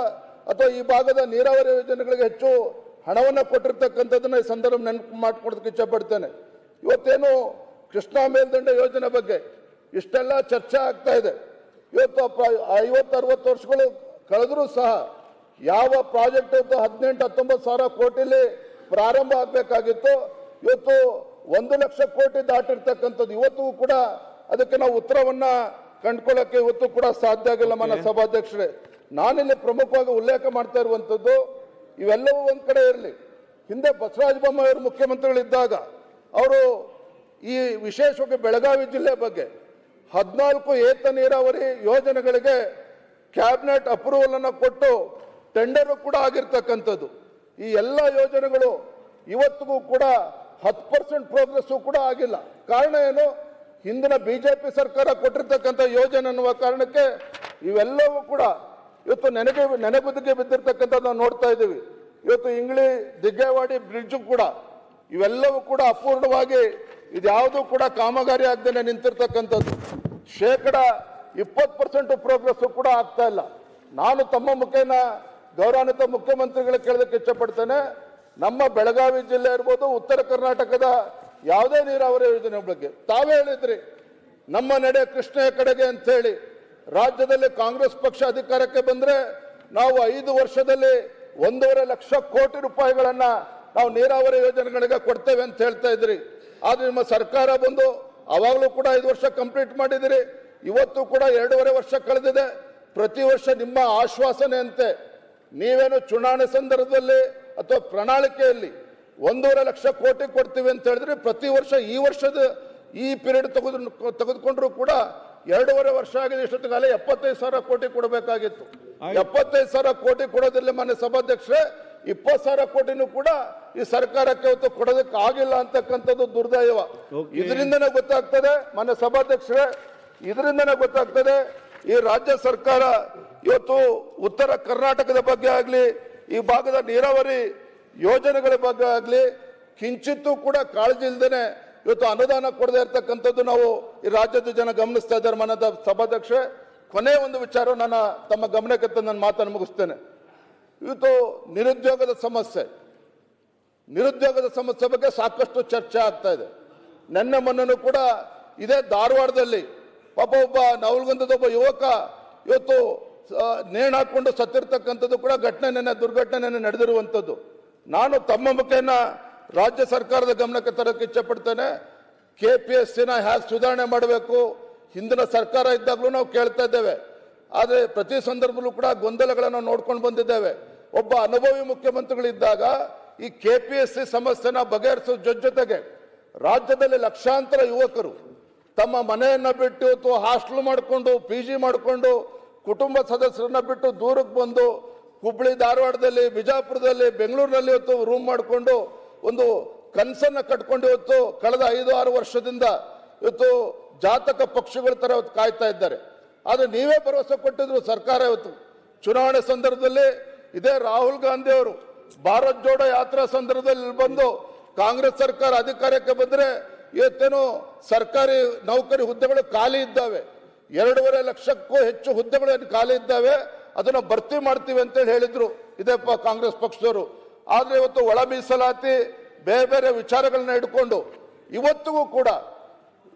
ಅಥವಾ ಈ ಭಾಗದ ನೀರಾವರಿ ಯೋಜನೆಗಳಿಗೆ ಹೆಚ್ಚು ಹಣವನ್ನು ಕೊಟ್ಟಿರ್ತಕ್ಕಂಥದ್ದನ್ನು ಈ ಸಂದರ್ಭ ನೆನಪು ಮಾಡಿಕೊಡೋದಕ್ಕೆ ಇಚ್ಛಪಡ್ತೇನೆ. ಇವತ್ತೇನು ಕೃಷ್ಣಾ ಮೇಲ್ದಂಡ ಯೋಜನೆ ಬಗ್ಗೆ ಇಷ್ಟೆಲ್ಲ ಚರ್ಚೆ ಆಗ್ತಾ ಇದೆ. ಇವತ್ತು ಐವತ್ತು ಅರವತ್ತು ವರ್ಷಗಳು ಕಳೆದರೂ ಸಹ ಯಾವ ಪ್ರಾಜೆಕ್ಟ್ ಹದಿನೆಂಟು ಹತ್ತೊಂಬತ್ತು ಸಾವಿರ ಕೋಟಿಲಿ ಪ್ರಾರಂಭ ಆಗಬೇಕಾಗಿತ್ತು. ಇವತ್ತು ಒಂದು ಲಕ್ಷ ಕೋಟಿ ದಾಟಿರ್ತಕ್ಕಂಥದ್ದು ಇವತ್ತು ಕೂಡ ಅದಕ್ಕೆ ನಾವು ಉತ್ತರವನ್ನ ಕಂಡ್ಕೊಳ್ಳೋಕೆ ಇವತ್ತು ಕೂಡ ಸಾಧ್ಯ ಆಗಿಲ್ಲ ಮನ ಸಭಾಧ್ಯಕ್ಷರೇ. ನಾನಿಲ್ಲಿ ಪ್ರಮುಖವಾಗಿ ಉಲ್ಲೇಖ ಮಾಡ್ತಾ ಇರುವಂಥದ್ದು ಇವೆಲ್ಲವೂ ಒಂದು ಕಡೆ ಇರಲಿ. ಹಿಂದೆ ಬಸವರಾಜ ಬೊಮ್ಮಾಯಿ ಅವರು ಮುಖ್ಯಮಂತ್ರಿಗಳಿದ್ದಾಗ ಅವರು ಈ ವಿಶೇಷವಾಗಿ ಬೆಳಗಾವಿ ಜಿಲ್ಲೆ ಬಗ್ಗೆ ಹದಿನಾಲ್ಕು ಏತ ನೀರಾವರಿ ಯೋಜನೆಗಳಿಗೆ ಕ್ಯಾಬಿನೆಟ್ ಅಪ್ರೂವಲ್ ಅನ್ನು ಕೊಟ್ಟು ಟೆಂಡರ್ ಕೂಡ ಆಗಿರ್ತಕ್ಕಂಥದ್ದು. ಈ ಎಲ್ಲ ಯೋಜನೆಗಳು ಇವತ್ತಿಗೂ ಕೂಡ ಹತ್ತು ಪರ್ಸೆಂಟ್ ಪ್ರೋಗ್ರೆಸ್ ಕೂಡ ಆಗಿಲ್ಲ. ಕಾರಣ ಏನು? ಹಿಂದಿನ ಬಿ ಜೆ ಪಿ ಸರ್ಕಾರ ಕೊಟ್ಟಿರ್ತಕ್ಕಂಥ ಯೋಜನೆ ಅನ್ನುವ ಕಾರಣಕ್ಕೆ ಇವೆಲ್ಲವೂ ಕೂಡ ಇವತ್ತು ನೆನೆಗೆ, ನೆನೆಗುದಿಗೆ ಬಿದ್ದಿರ್ತಕ್ಕಂಥದ್ದು ನಾವು ನೋಡ್ತಾ ಇದ್ದೀವಿ. ಇವತ್ತು ಇಂಗ್ಳಿ ದಿಗ್ಗೇವಾಡಿ ಬ್ರಿಡ್ಜ್ ಕೂಡ ಇವೆಲ್ಲವೂ ಕೂಡ ಅಪೂರ್ಣವಾಗಿ ಇದ್ಯಾವುದೂ ಕೂಡ ಕಾಮಗಾರಿ ಆಗದೇ ನಿಂತಿರ್ತಕ್ಕಂಥದ್ದು. ಶೇಕಡ ಇಪ್ಪತ್ತು ಪರ್ಸೆಂಟ್ ಪ್ರೋಗ್ರೆಸ್ ಕೂಡ ಆಗ್ತಾ ಇಲ್ಲ. ನಾನು ತಮ್ಮ ಮುಖೇನ ಗೌರವಾನ್ವಿತ ಮುಖ್ಯಮಂತ್ರಿಗಳಿಗೆ ಕೇಳೋದಕ್ಕೆ ಇಚ್ಛಪಡ್ತೇನೆ. ನಮ್ಮ ಬೆಳಗಾವಿ ಜಿಲ್ಲೆ ಇರ್ಬೋದು, ಉತ್ತರ ಕರ್ನಾಟಕದ ಯಾವುದೇ ನೀರಾವರಿ ಯೋಜನೆ ಬಗ್ಗೆ ತಾವೇ ಹೇಳಿದ್ರಿ. ನಮ್ಮ ನಡೆ ಕೃಷ್ಣೆಯ ಕಡೆಗೆ ಅಂತ ಹೇಳಿ ರಾಜ್ಯದಲ್ಲಿ ಕಾಂಗ್ರೆಸ್ ಪಕ್ಷ ಅಧಿಕಾರಕ್ಕೆ ಬಂದ್ರೆ ನಾವು ಐದು ವರ್ಷದಲ್ಲಿ ಒಂದೂವರೆ ಲಕ್ಷ ಕೋಟಿ ರೂಪಾಯಿಗಳನ್ನು ನಾವು ನೀರಾವರಿ ಯೋಜನೆಗಳಿಗೆ ಕೊಡ್ತೇವೆ ಅಂತ ಹೇಳ್ತಾ ಇದ್ರಿ. ಆದರೆ ನಿಮ್ಮ ಸರ್ಕಾರ ಬಂದು ಅವಾಗಲೂ ಕೂಡ ಐದು ವರ್ಷ ಕಂಪ್ಲೀಟ್ ಮಾಡಿದಿರಿ. ಇವತ್ತು ಕೂಡ ಎರಡೂವರೆ ವರ್ಷ ಕಳೆದಿದೆ. ಪ್ರತಿ ವರ್ಷ ನಿಮ್ಮ ಆಶ್ವಾಸನೆಯಂತೆ ನೀವೇನು ಚುನಾವಣೆ ಸಂದರ್ಭದಲ್ಲಿ ಅಥವಾ ಪ್ರಣಾಳಿಕೆಯಲ್ಲಿ ಒಂದೂವರೆ ಲಕ್ಷ ಕೋಟಿ ಕೊಡ್ತೀವಿ ಅಂತ ಹೇಳಿದ್ರೆ ಪ್ರತಿ ವರ್ಷ ಈ ವರ್ಷದ ಈ ಪೀರಿಯಡ್ ತೆಗೆದು ತೆಗೆದುಕೊಂಡ್ರು ಕೂಡ ಎರಡೂವರೆ ವರ್ಷ ಆಗಿದೆ ಇಷ್ಟೊತ್ತಿಗಾಲ ಎಪ್ಪತ್ತೈದು ಸಾವಿರ ಕೋಟಿ ಕೊಡಬೇಕಾಗಿತ್ತು. ಎಪ್ಪತ್ತೈದು ಸಾವಿರ ಕೋಟಿ ಕೊಡೋದಿಲ್ಲ ಮಾನ್ಯ ಸಭಾಧ್ಯಕ್ಷರೇ ಇಪ್ಪತ್ತು ಸಾವಿರ ಕೋಟಿನೂ ಕೂಡ ಈ ಸರ್ಕಾರಕ್ಕೆ ಇವತ್ತು ಕೊಡೋದಕ್ಕೆ ಆಗಿಲ್ಲ ಅಂತಕ್ಕಂಥದ್ದು ದುರ್ದೈವ ಇದರಿಂದನೇ ಗೊತ್ತಾಗ್ತದೆ ಮಾನ್ಯ ಸಭಾಧ್ಯಕ್ಷರೇ ಇದರಿಂದನೇ ಗೊತ್ತಾಗ್ತದೆ ಈ ರಾಜ್ಯ ಸರ್ಕಾರ ಇವತ್ತು ಉತ್ತರ ಕರ್ನಾಟಕದ ಬಗ್ಗೆ ಆಗಲಿ ಈ ಭಾಗದ ನೀರಾವರಿ ಯೋಜನೆಗಳ ಬಗ್ಗೆ ಆಗಲಿ, ಕಿಂಚಿತ್ತೂ ಕೂಡ ಕಾಳಜಿ ಇಲ್ಲದೇನೆ ಇವತ್ತು ಅನುದಾನ ಕೊಡದೇ ಇರ್ತಕ್ಕಂಥದ್ದು ನಾವು ಈ ರಾಜ್ಯದ ಜನ ಗಮನಿಸ್ತಾ ಇದ್ದಾರೆ ಮನದ ಸಭಾಧ್ಯಕ್ಷ ಕೊನೆ ಒಂದು ವಿಚಾರ ನನ್ನ ತಮ್ಮ ಗಮನಕ್ಕೆ ತಂದು ನನ್ನ ಮಾತನ್ನು ಮುಗಿಸ್ತೇನೆ. ಇವತ್ತು ನಿರುದ್ಯೋಗದ ಸಮಸ್ಯೆ. ನಿರುದ್ಯೋಗದ ಸಮಸ್ಯೆ ಬಗ್ಗೆ ಸಾಕಷ್ಟು ಚರ್ಚೆ ಆಗ್ತಾ ಇದೆ. ನೆನ್ನೆ ಮೊನ್ನೆನು ಕೂಡ ಇದೇ ಧಾರವಾಡದಲ್ಲಿ. ಪಾಪ ಒಬ್ಬ ನವಲ್ಗುಂದದ ಒಬ್ಬ ಯುವಕ ಇವತ್ತು ನೇಣು ಹಾಕ್ಕೊಂಡು ಸತ್ತಿರ್ತಕ್ಕಂಥದ್ದು ಕೂಡ ಘಟನೆ ದುರ್ಘಟನೆ ನಡೆದಿರುವಂಥದ್ದು. ನಾನು ತಮ್ಮ ಮುಖೇನ ರಾಜ್ಯ ಸರ್ಕಾರದ ಗಮನಕ್ಕೆ ತರಕ್ಕೆ ಇಚ್ಛಪಡ್ತೇನೆ. ಕೆ ಪಿ ಎಸ್ ಸಿನ ಹ್ಯಾಕ್ ಸುಧಾರಣೆ ಮಾಡಬೇಕು? ಹಿಂದಿನ ಸರ್ಕಾರ ಇದ್ದಾಗಲೂ ನಾವು ಕೇಳ್ತಾ ಇದ್ದೇವೆ. ಆದರೆ ಪ್ರತಿ ಸಂದರ್ಭದಲ್ಲೂ ಕೂಡ ಗೊಂದಲಗಳನ್ನು ನೋಡ್ಕೊಂಡು ಬಂದಿದ್ದೇವೆ. ಒಬ್ಬ ಅನುಭವಿ ಮುಖ್ಯಮಂತ್ರಿಗಳಿದ್ದಾಗ ಈ ಕೆ ಪಿ ಎಸ್ ಸಿ ಸಮಸ್ಯೆನ ಬಗೆಹರಿಸೋ ಜೊತೆಗೆ ರಾಜ್ಯದಲ್ಲಿ ಲಕ್ಷಾಂತರ ಯುವಕರು ತಮ್ಮ ಮನೆಯನ್ನು ಬಿಟ್ಟು ಅಥವಾ ಹಾಸ್ಟೆಲ್ ಮಾಡಿಕೊಂಡು ಪಿ ಜಿ ಮಾಡಿಕೊಂಡು ಕುಟುಂಬ ಸದಸ್ಯರನ್ನ ಬಿಟ್ಟು ದೂರಕ್ಕೆ ಬಂದು ಹುಬ್ಳಿ ಧಾರವಾಡದಲ್ಲಿ, ಬಿಜಾಪುರದಲ್ಲಿ, ಬೆಂಗಳೂರಿನಲ್ಲಿ ಇವತ್ತು ರೂಮ್ ಮಾಡಿಕೊಂಡು ಒಂದು ಕನಸನ್ನು ಕಟ್ಕೊಂಡು ಇವತ್ತು ಕಳೆದ ಐದು, ಆರು ವರ್ಷದಿಂದ ಇವತ್ತು ಜಾತಕ ಪಕ್ಷಗಳ ಥರ ಇವತ್ತು ಕಾಯ್ತಾ ಇದ್ದಾರೆ. ಆದರೆ ನೀವೇ ಭರವಸೆ ಕೊಟ್ಟಿದ್ರು ಸರ್ಕಾರ ಇವತ್ತು. ಚುನಾವಣೆ ಸಂದರ್ಭದಲ್ಲಿ ಇದೇ ರಾಹುಲ್ ಗಾಂಧಿ ಅವರು ಭಾರತ್ ಜೋಡೋ ಯಾತ್ರಾ ಸಂದರ್ಭದಲ್ಲಿ ಬಂದು ಕಾಂಗ್ರೆಸ್ ಸರ್ಕಾರ ಅಧಿಕಾರಕ್ಕೆ ಬಂದರೆ ಇವತ್ತೇನು ಸರ್ಕಾರಿ ನೌಕರಿ ಹುದ್ದೆಗಳು ಖಾಲಿ ಇದ್ದಾವೆ. ಎರಡೂವರೆ ಲಕ್ಷಕ್ಕೂ ಹೆಚ್ಚು ಹುದ್ದೆಗಳು ಏನು ಖಾಲಿ ಇದ್ದಾವೆ ಅದನ್ನು ಭರ್ತಿ ಮಾಡ್ತೀವಿ ಅಂತೇಳಿ ಹೇಳಿದ್ರು ಇದೇ ಕಾಂಗ್ರೆಸ್ ಪಕ್ಷದವರು. ಆದರೆ ಇವತ್ತು ಒಳ ಮೀಸಲಾತಿ ಬೇರೆ ಬೇರೆ ವಿಚಾರಗಳನ್ನ ಇಟ್ಕೊಂಡು ಇವತ್ತಿಗೂ ಕೂಡ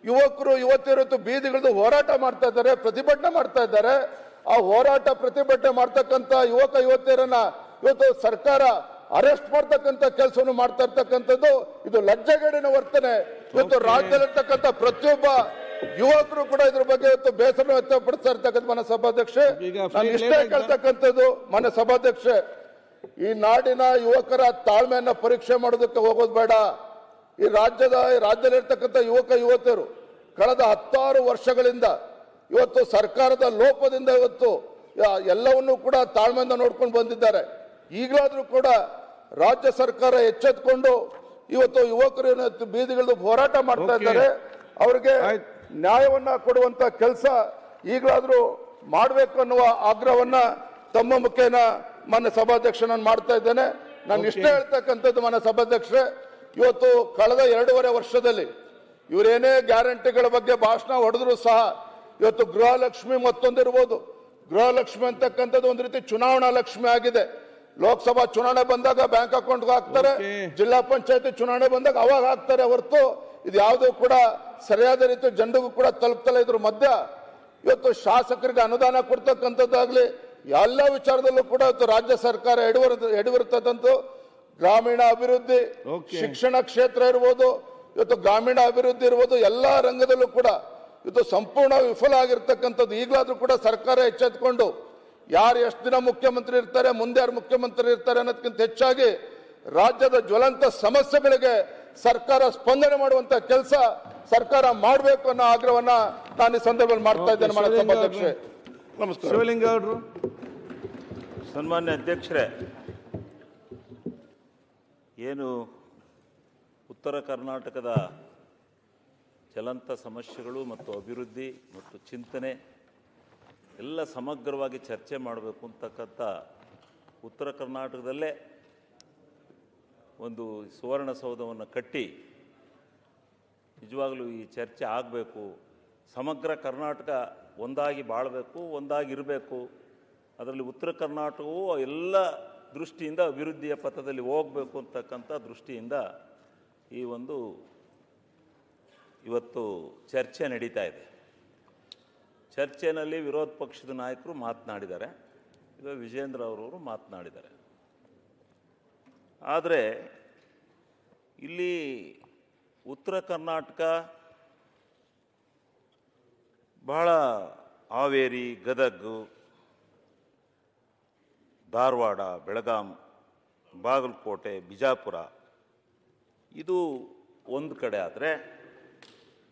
ಯುವಕರು ಯುವತಿಯರು ಬೀದಿಗಳದ್ದು ಬೀದಿಗಿಳಿದು ಹೋರಾಟ ಮಾಡ್ತಾ ಇದ್ದಾರೆ ಪ್ರತಿಭಟನೆ ಮಾಡ್ತಾ ಇದ್ದಾರೆ. ಆ ಹೋರಾಟ ಪ್ರತಿಭಟನೆ ಮಾಡ್ತಕ್ಕಂಥ ಯುವಕ ಯುವತಿಯರನ್ನ ಇವತ್ತು ಸರ್ಕಾರ ಅರೆಸ್ಟ್ ಮಾಡ್ತಕ್ಕಂಥ ಕೆಲಸವನ್ನು ಮಾಡ್ತಾ ಇರ್ತಕ್ಕಂಥದ್ದು ಇದು ಲಜ್ಜೆಗೇಡಿನ ವರ್ತನೆ. ಇವತ್ತು ರಾಜ್ಯದಲ್ಲಿರ್ತಕ್ಕಂಥ ಪ್ರತಿಯೊಬ್ಬ ಯುವಕರು ಕೂಡ ಇದ್ರ ಬಗ್ಗೆ ಇವತ್ತು ಬೇಸರ ವ್ಯಕ್ತಪಡಿಸ್ತಾ ಇರ್ತಕ್ಕಂಥ ಮನ ಸಭಾಧ್ಯಕ್ಷೆ ನಾನು ಇಷ್ಟೇ ಕೇಳ್ತಕ್ಕಂಥದ್ದು ಮನ ಸಭಾಧ್ಯಕ್ಷೆ ಈ ನಾಡಿನ ಯುವಕರ ತಾಳ್ಮೆಯನ್ನ ಪರೀಕ್ಷೆ ಮಾಡೋದಕ್ಕೆ ಹೋಗೋದು ಬೇಡ. ಈ ರಾಜ್ಯದ ರಾಜ್ಯದಲ್ಲಿ ರಾಜ್ಯದಲ್ಲಿರ್ತಕ್ಕಂಥ ಯುವಕ ಯುವತಿಯರು ಕಳೆದ ಹತ್ತಾರು ವರ್ಷಗಳಿಂದ ಇವತ್ತು ಸರ್ಕಾರದ ಲೋಪದಿಂದ ಇವತ್ತು ಎಲ್ಲವನ್ನೂ ಕೂಡ ತಾಳ್ಮೆಯಿಂದ ನೋಡ್ಕೊಂಡು ಬಂದಿದ್ದಾರೆ. ಈಗಲಾದ್ರೂ ಕೂಡ ರಾಜ್ಯ ಸರ್ಕಾರ ಎಚ್ಚೆತ್ಕೊಂಡು ಇವತ್ತು ಯುವಕರು ಏನು ಬೀದಿಗಿಳಿದು ಹೋರಾಟ ಮಾಡ್ತಾ. ಇದ್ದಾರೆ. ಅವ್ರಿಗೆ. ನ್ಯಾಯವನ್ನ ಕೊಡುವಂತ ಕೆಲಸ ಈಗಲಾದರೂ ಮಾಡಬೇಕು ಅನ್ನುವ ಆಗ್ರಹವನ್ನ ತಮ್ಮ ಮುಖೇನ ಮಾನ್ಯ ಸಭಾಧ್ಯಕ್ಷ ನಾನು ಮಾಡ್ತಾ ಇದ್ದೇನೆ. ನಾನು ಇಷ್ಟ ಹೇಳ್ತಕ್ಕಂಥದ್ದು ಮಾನ್ಯ ಸಭಾಧ್ಯಕ್ಷರೇ ಇವತ್ತು ಕಳೆದ ಎರಡೂವರೆ ವರ್ಷದಲ್ಲಿ ಇವರೇನೇ ಗ್ಯಾರಂಟಿಗಳ ಬಗ್ಗೆ ಭಾಷಣ ಹೊಡೆದ್ರು ಸಹ ಇವತ್ತು ಗೃಹಲಕ್ಷ್ಮಿ ಮತ್ತೊಂದಿರ್ಬೋದು. ಗೃಹಲಕ್ಷ್ಮಿ ಅಂತಕ್ಕಂಥದ್ದು ಒಂದು ರೀತಿ ಚುನಾವಣಾ ಲಕ್ಷ್ಮಿ ಆಗಿದೆ. ಲೋಕಸಭಾ ಚುನಾವಣೆ ಬಂದಾಗ ಬ್ಯಾಂಕ್ ಅಕೌಂಟ್ ಹಾಕ್ತಾರೆ ಜಿಲ್ಲಾ ಪಂಚಾಯತಿ ಚುನಾವಣೆ ಬಂದಾಗ ಅವಾಗ ಹಾಕ್ತಾರೆ ಹೊರತು ಇದು ಯಾವುದೂ ಕೂಡ ಸರಿಯಾದ ರೀತಿ ಜನರಿಗೂ ಕೂಡ ತಲುಪ್ತಲ್ಲ ಇದ್ರ ಮಧ್ಯ ಇವತ್ತು ಶಾಸಕರಿಗೆ ಅನುದಾನ ಕೊಡ್ತಕ್ಕಂಥದ್ದಾಗಲಿ ಎಲ್ಲ ವಿಚಾರದಲ್ಲೂ ಕೂಡ ಇವತ್ತು ರಾಜ್ಯ ಸರ್ಕಾರ ಎಡವರ್ ಎಡವಿರ್ತದಂತೂ ಗ್ರಾಮೀಣ ಅಭಿವೃದ್ಧಿ ಶಿಕ್ಷಣ ಕ್ಷೇತ್ರ ಇರ್ಬೋದು ಇವತ್ತು ಗ್ರಾಮೀಣ ಅಭಿವೃದ್ಧಿ ಇರ್ಬೋದು ಎಲ್ಲ ರಂಗದಲ್ಲೂ ಕೂಡ ಇವತ್ತು ಸಂಪೂರ್ಣ ವಿಫಲ ಆಗಿರ್ತಕ್ಕಂಥದ್ದು ಈಗಲಾದರೂ ಕೂಡ ಸರ್ಕಾರ ಎಚ್ಚೆತ್ಕೊಂಡು ಯಾರು ಎಷ್ಟು ದಿನ ಮುಖ್ಯಮಂತ್ರಿ ಇರ್ತಾರೆ ಮುಂದೆ ಯಾರು ಮುಖ್ಯಮಂತ್ರಿ ಇರ್ತಾರೆ ಅನ್ನೋದಕ್ಕಿಂತ ಹೆಚ್ಚಾಗಿ ರಾಜ್ಯದ ಜ್ವಲಂತ ಸಮಸ್ಯೆಗಳಿಗೆ ಸರ್ಕಾರ ಸ್ಪಂದನೆ ಮಾಡುವಂತ ಕೆಲಸ ಸರ್ಕಾರ ಮಾಡಬೇಕು ಅನ್ನೋ ಆಗ್ರಹವನ್ನ ನಾನು ಈ ಸಂದರ್ಭದಲ್ಲಿ ಮಾಡ್ತಾ ಇದ್ದೇನೆ ಮಾನ್ಯ ಸಭಾಧ್ಯಕ್ಷೆ ನಮಸ್ಕಾರ. ಶಿವಲಿಂಗ ಅವರು ಸನ್ಮಾನ್ಯ ಅಧ್ಯಕ್ಷರೇ ಏನು ಉತ್ತರ ಕರ್ನಾಟಕದ ಚಲಂತ ಸಮಸ್ಯೆಗಳು ಮತ್ತು ಅಭಿವೃದ್ಧಿ ಮತ್ತು ಚಿಂತನೆ ಎಲ್ಲ ಸಮಗ್ರವಾಗಿ ಚರ್ಚೆ ಮಾಡಬೇಕು ಅಂತಕ್ಕಂಥ ಉತ್ತರ ಕರ್ನಾಟಕದಲ್ಲೇ ಒಂದು ಸುವರ್ಣಸೌಧವನ್ನು ಕಟ್ಟಿ ನಿಜವಾಗಲೂ ಈ ಚರ್ಚೆ ಆಗಬೇಕು. ಸಮಗ್ರ ಕರ್ನಾಟಕ ಒಂದಾಗಿ ಬಾಳಬೇಕು, ಒಂದಾಗಿ ಇರಬೇಕು. ಅದರಲ್ಲಿ ಉತ್ತರ ಕರ್ನಾಟಕವು ಎಲ್ಲ ದೃಷ್ಟಿಯಿಂದ ಅಭಿವೃದ್ಧಿಯ ಪಥದಲ್ಲಿ ಹೋಗಬೇಕು ಅಂತಕ್ಕಂಥ ದೃಷ್ಟಿಯಿಂದ ಈ ಒಂದು ಇವತ್ತು ಚರ್ಚೆ ನಡೀತಾ ಇದೆ. ಚರ್ಚೆನಲ್ಲಿ ವಿರೋಧ ಪಕ್ಷದ ನಾಯಕರು ಮಾತನಾಡಿದ್ದಾರೆ. ಈಗ ವಿಜೇಂದ್ರ ಅವರವರು ಮಾತನಾಡಿದ್ದಾರೆ. ಆದರೆ ಇಲ್ಲಿ ಉತ್ತರ ಕರ್ನಾಟಕ, ಬಹಳ ಹಾವೇರಿ ಗದಗ್ಗು ಧಾರವಾಡ, ಬೆಳಗಾಂ, ಬಾಗಲಕೋಟೆ, ಬಿಜಾಪುರ, ಇದು ಒಂದು ಕಡೆ ಆದರೆ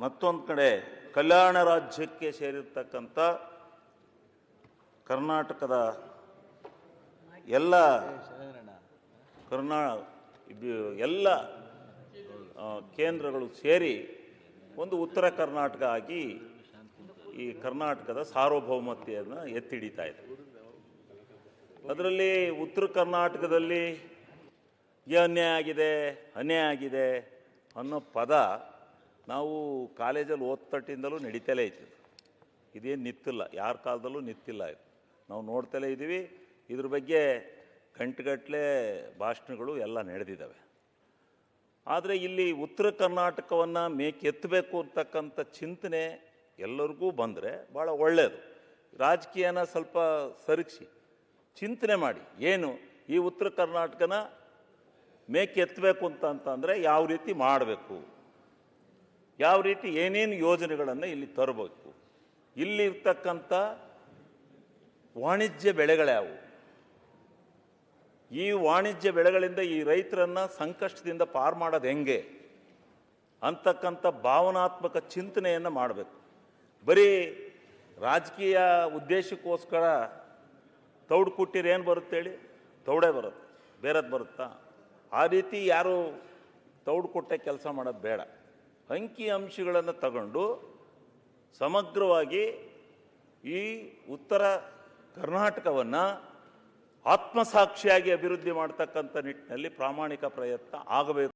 ಮತ್ತೊಂದು ಕಡೆ ಕಲ್ಯಾಣ ರಾಜ್ಯಕ್ಕೆ ಸೇರಿರ್ತಕ್ಕಂಥ ಕರ್ನಾಟಕದ ಎಲ್ಲ ಕರ್ನಾ ಎಲ್ಲ ಕೇಂದ್ರಗಳು ಸೇರಿ ಒಂದು ಉತ್ತರ ಕರ್ನಾಟಕ ಆಗಿ ಈ ಕರ್ನಾಟಕದ ಸಾರ್ವಭೌಮತೆಯನ್ನು ಎತ್ತಿಡಿತಾ ಇದೆ. ಅದರಲ್ಲಿ ಉತ್ತರ ಕರ್ನಾಟಕದಲ್ಲಿ ಅನ್ಯಾಯ ಆಗಿದೆ ಅನ್ಯಾಯ ಆಗಿದೆ ಅನ್ನೋ ಪದ ನಾವು ಕಾಲೇಜಲ್ಲಿ ಓದ್ತಟ್ಟಿಂದಲೂ ನಡೀತಲೇ ಇತ್ತು. ಇದೇನು ನಿತ್ತಿಲ್ಲ, ಯಾರ ಕಾಲದಲ್ಲೂ ನಿತ್ತಿಲ್ಲ ಇದು. ನಾವು ನೋಡ್ತಲೇ ಇದ್ದೀವಿ. ಇದ್ರ ಬಗ್ಗೆ ಗಂಟೆಗಟ್ಟಲೆ ಭಾಷಣಗಳು ಎಲ್ಲ ನಡೆದಿದ್ದಾವೆ. ಆದರೆ ಇಲ್ಲಿ ಉತ್ತರ ಕರ್ನಾಟಕವನ್ನು ಮೇಕೆತ್ತಬೇಕು ಅಂತಕ್ಕಂಥ ಚಿಂತನೆ ಎಲ್ಲರಿಗೂ ಬಂದರೆ ಭಾಳ ಒಳ್ಳೆಯದು ರಾಜಕೀಯನ ಸ್ವಲ್ಪ ಸರಿಸಿ ಚಿಂತನೆ ಮಾಡಿ. ಏನು? ಈ ಉತ್ತರ ಕರ್ನಾಟಕನ ಮೇಕೆತ್ತಬೇಕು ಅಂತ ಅಂತಂದರೆ ಯಾವ ರೀತಿ ಮಾಡಬೇಕು? ಯಾವ ರೀತಿ ಏನೇನು ಯೋಜನೆಗಳನ್ನು ಇಲ್ಲಿ ತರಬೇಕು? ಇಲ್ಲಿರ್ತಕ್ಕಂಥ ವಾಣಿಜ್ಯ ಬೆಳೆಗಳ್ಯಾವು ಈ ವಾಣಿಜ್ಯ ಬೆಳೆಗಳಿಂದ ಈ ರೈತರನ್ನು ಸಂಕಷ್ಟದಿಂದ ಪಾರು ಮಾಡೋದು ಹೆಂಗೆ? ಅಂತಕ್ಕಂಥ ಭಾವನಾತ್ಮಕ ಚಿಂತನೆಯನ್ನು ಮಾಡಬೇಕು. ಬರೀ ರಾಜಕೀಯ ಉದ್ದೇಶಕ್ಕೋಸ್ಕರ ತೌಡು ಕುಟ್ಟಿರ ಏನು ಬರುತ್ತೆ ಹೇಳಿ? ತೌಡೇ ಬರುತ್ತೆ. ಬೇರೆದು ಬರುತ್ತಾ? ಆ ರೀತಿ ಯಾರು ತೌಡು ಕೊಟ್ಟೆ ಕೆಲಸ ಮಾಡೋದು ಬೇಡ. ಅಂಕಿ ಅಂಶಗಳನ್ನು ತಗೊಂಡು ಸಮಗ್ರವಾಗಿ ಈ ಉತ್ತರ ಕರ್ನಾಟಕವನ್ನು ಆತ್ಮಸಾಕ್ಷಿಯಾಗಿ ಅಭಿವೃದ್ಧಿ ಮಾಡ್ತಕ್ಕಂಥ ನಿಟ್ಟಿನಲ್ಲಿ ಪ್ರಾಮಾಣಿಕ ಪ್ರಯತ್ನ ಆಗಬೇಕು.